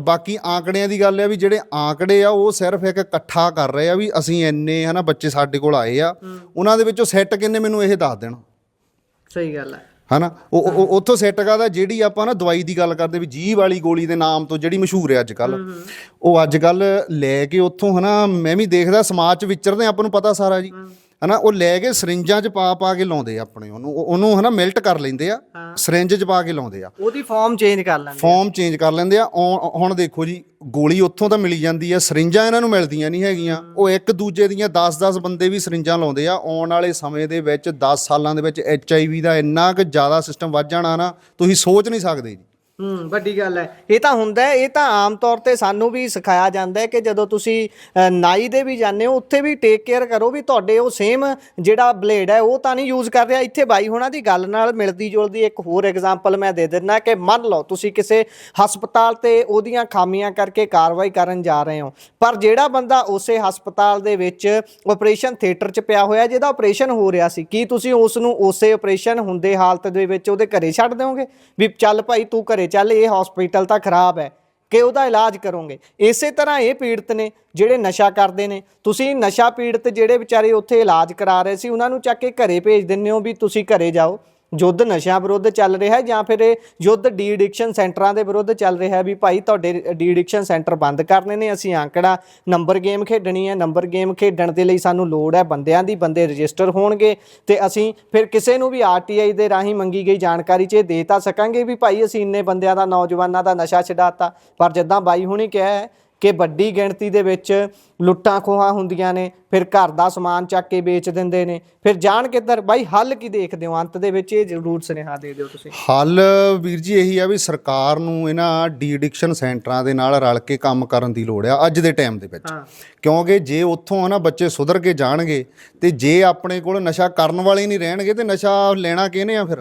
ਬਾਕੀ ਆંકੜਿਆਂ ਦੀ ਗੱਲ ਹੈ ਵੀ ਜਿਹੜੇ ਆંકੜੇ ਆ ਉਹ ਸਿਰਫ ਇੱਕ ਇਕੱਠਾ ਕਰ ਰਹੇ ਆ ਵੀ ਅਸੀਂ ਇੰਨੇ ਹਨਾ ਬੱਚੇ ਸਾਡੇ ਕੋਲ ਆਏ ਆ। ਉਹਨਾਂ ਦੇ ਵਿੱਚੋਂ ਸੈੱਟ ਕਿੰਨੇ ਮੈਨੂੰ ਇਹ ਦੱਸ ਦੇਣ। ਸਹੀ ਗੱਲ ਹੈ ਹਨਾ ਉਹ ਉੱਥੋਂ ਸੈੱਟ ਕਰਦਾ ਜਿਹੜੀ ਆਪਾਂ ਨਾ ਦਵਾਈ ਦੀ ਗੱਲ ਕਰਦੇ ਵੀ ਜੀਭ ਵਾਲੀ ਗੋਲੀ ਦੇ ਨਾਮ ਤੋਂ ਜਿਹੜੀ ਮਸ਼ਹੂਰ ਹੈ ਅੱਜ ਕੱਲ ਉਹ ਅੱਜ ਕੱਲ ਲੈ ਕੇ ਉੱਥੋਂ ਹਨਾ ਮੈਂ ਵੀ ਦੇਖਦਾ ਸਮਾਜ 'ਚ ਵਿਚਰਦੇ ਆਪਾਂ ਨੂੰ ਪਤਾ ਸਾਰਾ ਜੀ। ਹਨਾ ਉਹ ਲੈ ਕੇ ਸਰਿੰਜਾਂ 'ਚ ਪਾ ਪਾ ਕੇ ਲਾਉਂਦੇ ਆ ਆਪਣੇ ਉਹਨੂੰ ਉਹ- ਉਹਨੂੰ ਹਨਾ ਮਿਲਟ ਕਰ ਲੈਂਦੇ ਆ ਸਰਿੰਜ 'ਚ ਪਾ ਕੇ ਲਾਉਂਦੇ ਆ। ਉਹਦੀ ਫਾਰਮ ਚੇਂਜ ਕਰ ਲੈਂਦੇ ਫਾਰਮ ਚੇਂਜ ਕਰ ਲੈਂਦੇ ਆ। ਔ- ਹੁਣ ਦੇਖੋ ਜੀ ਗੋਲੀ ਉੱਥੋਂ ਤਾਂ ਮਿਲੀ ਜਾਂਦੀ ਆ ਸਰਿੰਜਾਂ ਇਹਨਾਂ ਨੂੰ ਮਿਲਦੀਆਂ ਨਹੀਂ ਹੈਗੀਆਂ। ਉਹ ਇੱਕ ਦੂਜੇ ਦੀਆਂ 10-10 ਬੰਦੇ ਵੀ ਸਰਿੰਜਾਂ ਲਾਉਂਦੇ ਆ। ਆਉਣ ਵਾਲੇ ਸਮੇਂ ਦੇ ਵਿੱਚ 10 ਸਾਲਾਂ ਦੇ ਵਿੱਚ ਐਚਆਈਵੀ ਦਾ ਇੰਨਾ ਕੁ ਜ਼ਿਆਦਾ ਸਿਸਟਮ ਵੱਧ ਜਾਣਾ ਨਾ ਤੁਸੀਂ ਸੋਚ ਨਹੀਂ ਸਕਦੇ ਜੀ। ਹੂੰ ਵੱਡੀ ਗੱਲ ਹੈ। ਇਹ ਤਾਂ ਹੁੰਦਾ ਹੈ ਇਹ ਤਾਂ ਆਮ ਤੌਰ ਤੇ ਸਾਨੂੰ ਵੀ ਸਿਖਾਇਆ ਜਾਂਦਾ ਹੈ ਕਿ ਜਦੋਂ ਤੁਸੀਂ ਅ, ਨਾਈ ਦੇ ਵੀ ਜਾਂਦੇ ਹੋ ਉੱਥੇ ਵੀ ਟੇਕ ਕੇਅਰ ਕਰੋ ਵੀ ਤੁਹਾਡੇ ਉਹ ਸੇਮ ਜਿਹੜਾ ਬਲੇਡ ਹੈ ਉਹ ਤਾਂ ਨਹੀਂ ਯੂਜ਼ ਕਰ ਰਿਹਾ। ਇੱਥੇ ਬਾਈ ਹੋਣਾ ਦੀ ਗੱਲ ਨਾਲ ਮਿਲਦੀ ਜੁਲਦੀ ਇੱਕ ਹੋਰ ਐਗਜ਼ਾਮਪਲ ਮੈਂ ਦੇ ਦਿੰਦਾ ਕਿ ਮੰਨ ਲਓ ਤੁਸੀਂ ਕਿਸੇ ਹਸਪਤਾਲ ਤੇ ਉਹਦੀਆਂ ਖਾਮੀਆਂ ਕਰਕੇ ਕਾਰਵਾਈ ਕਰਨ ਜਾ ਰਹੇ ਹੋ ਪਰ ਜਿਹੜਾ ਬੰਦਾ ਉਸੇ ਹਸਪਤਾਲ ਦੇ ਵਿੱਚ ਆਪਰੇਸ਼ਨ ਥੀਏਟਰ 'ਚ ਪਿਆ ਹੋਇਆ ਜਿਹਦਾ ਆਪਰੇਸ਼ਨ ਹੋ ਰਿਹਾ ਸੀ ਕੀ ਤੁਸੀਂ ਉਸ ਨੂੰ ਉਸੇ ਆਪਰੇਸ਼ਨ ਹੁੰਦੇ ਹਾਲਤ ਦੇ ਵਿੱਚ ਉਹਦੇ ਘਰੇ ਛੱਡ ਦਿਓਗੇ? ਵੀ ਚੱਲ ਭਾਈ ਤੂੰ ਘਰੇ ਚੱਲ ਇਹ ਹਸਪੀਟਲ ਤਾਂ ਖਰਾਬ ਹੈ, ਕਿ ਉਹਦਾ ਇਲਾਜ ਕਰੋਗੇ। ਇਸੇ ਤਰ੍ਹਾਂ ਇਹ ਪੀੜਤ ਨੇ ਜਿਹੜੇ ਨਸ਼ਾ ਕਰਦੇ ਨੇ। ਤੁਸੀਂ ਨਸ਼ਾ ਪੀੜਤ ਜਿਹੜੇ ਵਿਚਾਰੇ ਉੱਥੇ ਇਲਾਜ ਕਰਾ ਰਹੇ ਸੀ, ਉਹਨਾਂ ਨੂੰ ਚੱਕ ਕੇ ਘਰੇ ਭੇਜ ਦਿੰਦੇ ਹੋ ਵੀ ਤੁਸੀਂ ਘਰੇ ਜਾਓ। ਯੁੱਧ ਨਸ਼ਿਆਂ ਵਿਰੁੱਧ ਚੱਲ ਰਿਹਾ ਹੈ ਜਾਂ ਫਿਰ ਇਹ ਯੁੱਧ ਡੀ ਐਡਿਕਸ਼ਨ ਸੈਂਟਰਾਂ ਦੇ ਵਿਰੁੱਧ ਚੱਲ ਰਿਹਾ ਹੈ ਵੀ ਭਾਈ ਤੁਹਾਡੇ ਡੀ ਐਡਿਕਸ਼ਨ ਸੈਂਟਰ ਬੰਦ ਕਰਨੇ ਨੇ, ਅਸੀਂ ਆਂਕੜਾ, ਨੰਬਰ ਗੇਮ ਖੇਡਣੀ ਹੈ, ਨੰਬਰ ਗੇਮ ਖੇਡਣ ਦੇ ਲਈ ਸਾਨੂੰ ਲੋੜ ਹੈ, ਬੰਦਿਆਂ ਦੀ ਬੰਦੇ ਰਜਿਸਟਰ ਹੋਣਗੇ ਤੇ ਅਸੀਂ ਫਿਰ ਕਿਸੇ ਨੂੰ ਵੀ ਆਰਟੀਆਈ ਦੇ ਰਾਹੀਂ ਮੰਗੀ ਗਈ ਜਾਣਕਾਰੀ 'ਚ ਇਹ ਦੇ ਤਾਂ ਸਕਾਂਗੇ ਵੀ ਭਾਈ ਅਸੀਂ ਇੰਨੇ ਬੰਦਿਆਂ ਦਾ, ਨੌਜਵਾਨਾਂ ਦਾ ਨਸ਼ਾ ਛਡਾਤਾ। ਪਰ ਜਿੱਦਾਂ ਬਾਈ ਹੁਣੀ ਕਿਹਾ ਹੈ ਕਿ ਵੱਡੀ ਗਿਣਤੀ ਦੇ ਵਿੱਚ ਲੁੱਟਾਂ ਖੋਹਾਂ ਹੁੰਦੀਆਂ ਨੇ ਫਿਰ ਘਰ ਦਾ ਸਮਾਨ ਚੱਕ ਕੇ ਵੇਚ ਦਿੰਦੇ ਨੇ। ਫਿਰ ਜਾਣ ਕਿੱਧਰ? ਬਾਈ ਹੱਲ ਕੀ ਦੇਖਦੇ ਹੋ? ਅੰਤ ਦੇ ਵਿੱਚ ਇਹ ਜ਼ਰੂਰ ਸੁਨੇਹਾ ਦੇ ਦਿਓ ਤੁਸੀਂ। ਹੱਲ ਵੀਰ ਜੀ ਇਹੀ ਆ ਵੀ ਸਰਕਾਰ ਨੂੰ ਇਹਨਾਂ ਡੀ ਐਡਿਕਸ਼ਨ ਸੈਂਟਰਾਂ ਦੇ ਨਾਲ ਰਲ ਕੇ ਕੰਮ ਕਰਨ ਦੀ ਲੋੜ ਆ ਅੱਜ ਦੇ ਟਾਈਮ ਦੇ ਵਿੱਚ। ਕਿਉਂਕਿ ਜੇ ਉੱਥੋਂ ਹਨਾ ਬੱਚੇ ਸੁਧਰ ਕੇ ਜਾਣਗੇ ਤੇ ਜੇ ਆਪਣੇ ਕੋਲ ਨਸ਼ਾ ਕਰਨ ਵਾਲੇ ਨਹੀਂ ਰਹਿਣਗੇ ਤੇ ਨਸ਼ਾ ਲੈਣਾ ਕਿਹਨੇ ਆ ਫਿਰ?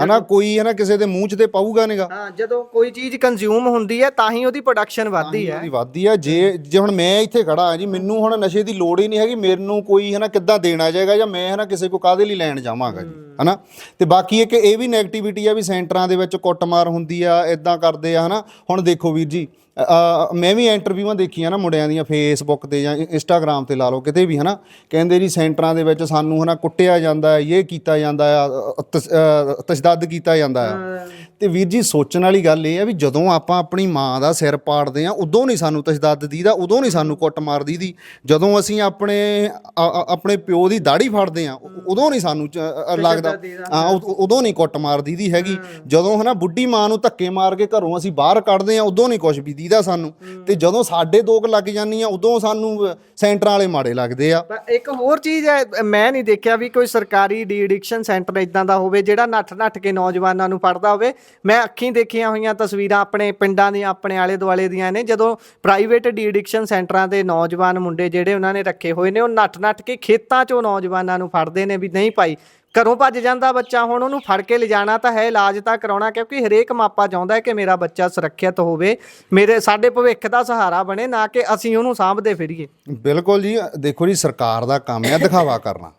ਹਨਾ ਕੋਈ ਹਨਾ ਕਿਸੇ ਦੇ ਮੂੰਹ 'ਚ ਤੇ ਪਾਊਗਾ ਨਹੀਂਗਾ ਹਾਂ ਜਦੋਂ ਕੋਈ ਚੀਜ਼ ਕੰਜ਼ਿਊਮ ਹੁੰਦੀ ਹੈ ਤਾਂ ਹੀ ਉਹਦੀ ਪ੍ਰੋਡਕਸ਼ਨ ਵੱਧਦੀ ਹੈ ਉਹਦੀ ਵੱਧਦੀ ਆ ਜੇ ਜੇ ਹੁਣ ਮੈਂ ਇੱਥੇ ਖੜਾ ਆ ਜੀ ਮੈਨੂੰ ਹੁਣ ਨਸ਼ੇ ਦੀ ਲੋੜ ਹੀ ਨਹੀਂ ਹੈਗੀ ਮੈਨੂੰ ਕੋਈ ਹਨਾ ਕਿੱਦਾਂ ਦੇਣਾ ਜਾਏਗਾ ਜਾਂ ਮੈਂ ਹਨਾ ਕਿਸੇ ਕੋ ਕਾਦੇ ਲਈ ਲੈਣ ਜਾਵਾਂਗਾ ਜੀ ਹਨਾ? ਤੇ ਬਾਕੀ ਇੱਕ ਇਹ ਵੀ 네ਗੇਟਿਵਿਟੀ ਆ ਵੀ ਸੈਂਟਰਾਂ ਦੇ ਵਿੱਚ ਕੁੱਟਮਾਰ ਹੁੰਦੀ ਆ ਇਦਾਂ ਕਰਦੇ ਆ ਹਨਾ? ਹੁਣ ਦੇਖੋ ਵੀਰ ਜੀ ਅ, ਮੈਂ ਵੀ ਇੰਟਰਵਿਊਆਂ ਦੇਖੀਆਂ ਨਾ ਮੁੰਡਿਆਂ ਦੀਆਂ ਫੇਸਬੁੱਕ ਤੇ ਜਾਂ ਇੰਸਟਾਗ੍ਰam ਤੇ ਲਾ ਲਓ ਕਿਤੇ ਵੀ ਹਨਾ? ਕਹਿੰਦੇ ਜੀ ਸੈਂਟਰਾਂ ਦੇ ਵਿੱਚ ਸਾਨੂੰ ਹਨਾ ਕੁੱਟਿਆ ਜਾਂਦਾ ਹੈ ਇਹ ਕੀਤਾ ਜਾਂਦਾ ਆ ਅ, ਤਸ- ਅ, ਤਸ਼ੱਦਦ ਕੀਤਾ ਜਾਂਦਾ ਆ ਤੇ ਵੀਰ ਜੀ ਸੋਚਣ ਵਾਲੀ ਗੱਲ ਇਹ ਆ ਵੀ ਜਦੋਂ ਆਪਾਂ ਆਪਣੀ ਮਾਂ ਦਾ ਸਿਰ ਪਾੜਦੇ ਆ ਉਦੋਂ ਨਹੀਂ ਸਾਨੂੰ ਤਸ਼ੱਦਦ ਦੀਦਾ ਉਦੋਂ ਨਹੀਂ ਸਾਨੂੰ ਕੁੱਟ ਮਾਰਦੀ ਦੀ ਜਦੋਂ ਅਸੀਂ ਆਪਣੇ ਅ- ਅ- ਆਪਣੇ ਪਿਓ ਦੀ ਦਾੜੀ ਫੜਦੇ ਆ ਉਦੋਂ ਨਹੀਂ ਸਾਨੂੰ ਚ- ਅ, ਲੱਗਦਾ। ਹਾਂ ਉਦੋਂ ਨਹੀਂ ਕੁੱਟ ਮਾਰਦੀ ਦੀ ਹੈਗੀ। ਜਦੋਂ ਹਨਾ ਬੁੱਢੀ ਮਾਂ ਨੂੰ ਧੱਕੇ ਮਾਰ ਕੇ ਘਰੋਂ ਅਸੀਂ ਬਾਹਰ ਕੱਢਦੇ ਆ ਉਦੋਂ ਨਹੀਂ ਕੁਝ ਵੀ ਦੀਦਾ ਸਾਨੂੰ। ਤੇ ਜਦੋਂ ਸਾਡੇ ਦੋਕ ਲੱਗ ਜਾਂਦੀਆਂ, ਉਦੋਂ ਸਾਨੂੰ ਸੈਂਟਰਾਂ ਵਾਲੇ ਮਾੜੇ ਲੱਗਦੇ ਆ। ਇੱਕ ਹੋਰ ਚੀਜ਼ ਹੈ ਮੈਂ ਨਹੀਂ ਦੇਖਿਆ ਵੀ ਕੋਈ ਸਰਕਾਰੀ ਡੀ ਐਡਿਕਸ਼ਨ ਸੈਂਟਰ ਇਦਾਂ ਦਾ ਹੋਵੇ, ਜਿਹੜਾ ਨੱਠ ਨੱਠ ਕੇ ਨੌਜਵਾਨਾਂ ਨੂੰ ਫੜਦਾ ਹੋਵੇ। ਮੈਂ ਅੱਖੀਂ ਦੇਖੀਆਂ ਹੋਈਆਂ ਤਸਵੀਰਾਂ ਆਪਣੇ ਪਿੰਡਾਂ ਦੀਆਂ, ਆਪਣੇ ਆਲੇ ਦੁਆਲੇ ਦੀਆਂ ਨੇ। ਜਦੋਂ ਪ੍ਰਾਈਵੇਟ ਡੀ ਐਡਿਕਸ਼ਨ ਸੈਂਟਰਾਂ ਦੇ ਨੌਜਵਾਨ ਮੁੰਡੇ ਜਿਹੜੇ ਉਹਨਾਂ ਨੇ ਰੱਖੇ ਹੋਏ ਨੇ, ਉਹ ਨੱਠ ਨੱਠ ਕੇ ਖੇਤਾਂ 'ਚੋਂ ਨੌਜਵਾਨਾਂ ਨੂੰ ਫੜਦੇ ਨੇ ਵੀ ਨਹੀਂ ਭਾਈ ਘਰੋਂ ਭੱਜ ਜਾਂਦਾ ਬੱਚਾ ਹੁਣ ਉਹਨੂੰ ਫੜ ਕੇ ਲਿਜਾਣਾ ਤਾਂ ਹੈ ਇਲਾਜ ਤਾਂ ਕਰਾਉਣਾ ਕਿਉਂਕਿ ਹਰੇਕ ਮਾਪਾ ਚਾਹੁੰਦਾ ਹੈ ਕਿ ਮੇਰਾ ਬੱਚਾ ਸੁਰੱਖਿਅਤ ਹੋਵੇ ਮੇਰੇ ਸਾਡੇ ਭਵਿੱਖ ਦਾ ਸਹਾਰਾ ਬਣੇ ਨਾ ਕਿ ਅਸੀਂ ਉਹਨੂੰ ਸਾਂਭਦੇ ਫਿਰੀਏ। ਬਿਲਕੁਲ ਜੀ ਦੇਖੋ ਜੀ ਸਰਕਾਰ ਦਾ ਕੰਮ ਹੈ ਦਿਖਾਵਾ ਕਰਨਾ।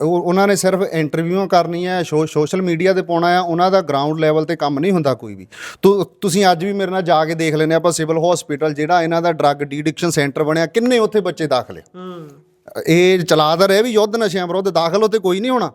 ਉਹ ਉਹਨਾਂ ਨੇ ਸਿਰਫ ਇੰਟਰਵਿਊਆਂ ਕਰਨੀਆਂ ਸੋਸ਼ਲ ਮੀਡੀਆ ਤੇ ਪਾਉਣਾ ਆ ਉਹਨਾਂ ਦਾ ਗਰਾਊਂਡ ਲੈਵਲ ਤੇ ਕੰਮ ਨਹੀਂ ਹੁੰਦਾ ਕੋਈ ਵੀ। ਤੁਸੀਂ ਅੱਜ ਵੀ ਮੇਰੇ ਨਾਲ ਜਾ ਕੇ ਦੇਖ ਲੈਣੇ ਆਪਾਂ ਸਿਵਲ ਹਸਪੀਟਲ ਜਿਹੜਾ ਇਹਨਾਂ ਦਾ ਡਰੱਗ ਡੀਡਿਕਸ਼ਨ ਸੈਂਟਰ ਬਣਿਆ ਕਿੰਨੇ ਉੱਥੇ ਬੱਚੇ ਦਾਖਲ ਇਹ ਚਲਾ ਤਾਂ ਰਹੇ ਵੀ ਯੁੱਧ ਨਸ਼ਿਆਂ ਵਿਰੁੱਧ ਦਾਖਲ ਉੱਥੇ ਕੋਈ ਨਹੀਂ ਹੋਣਾ।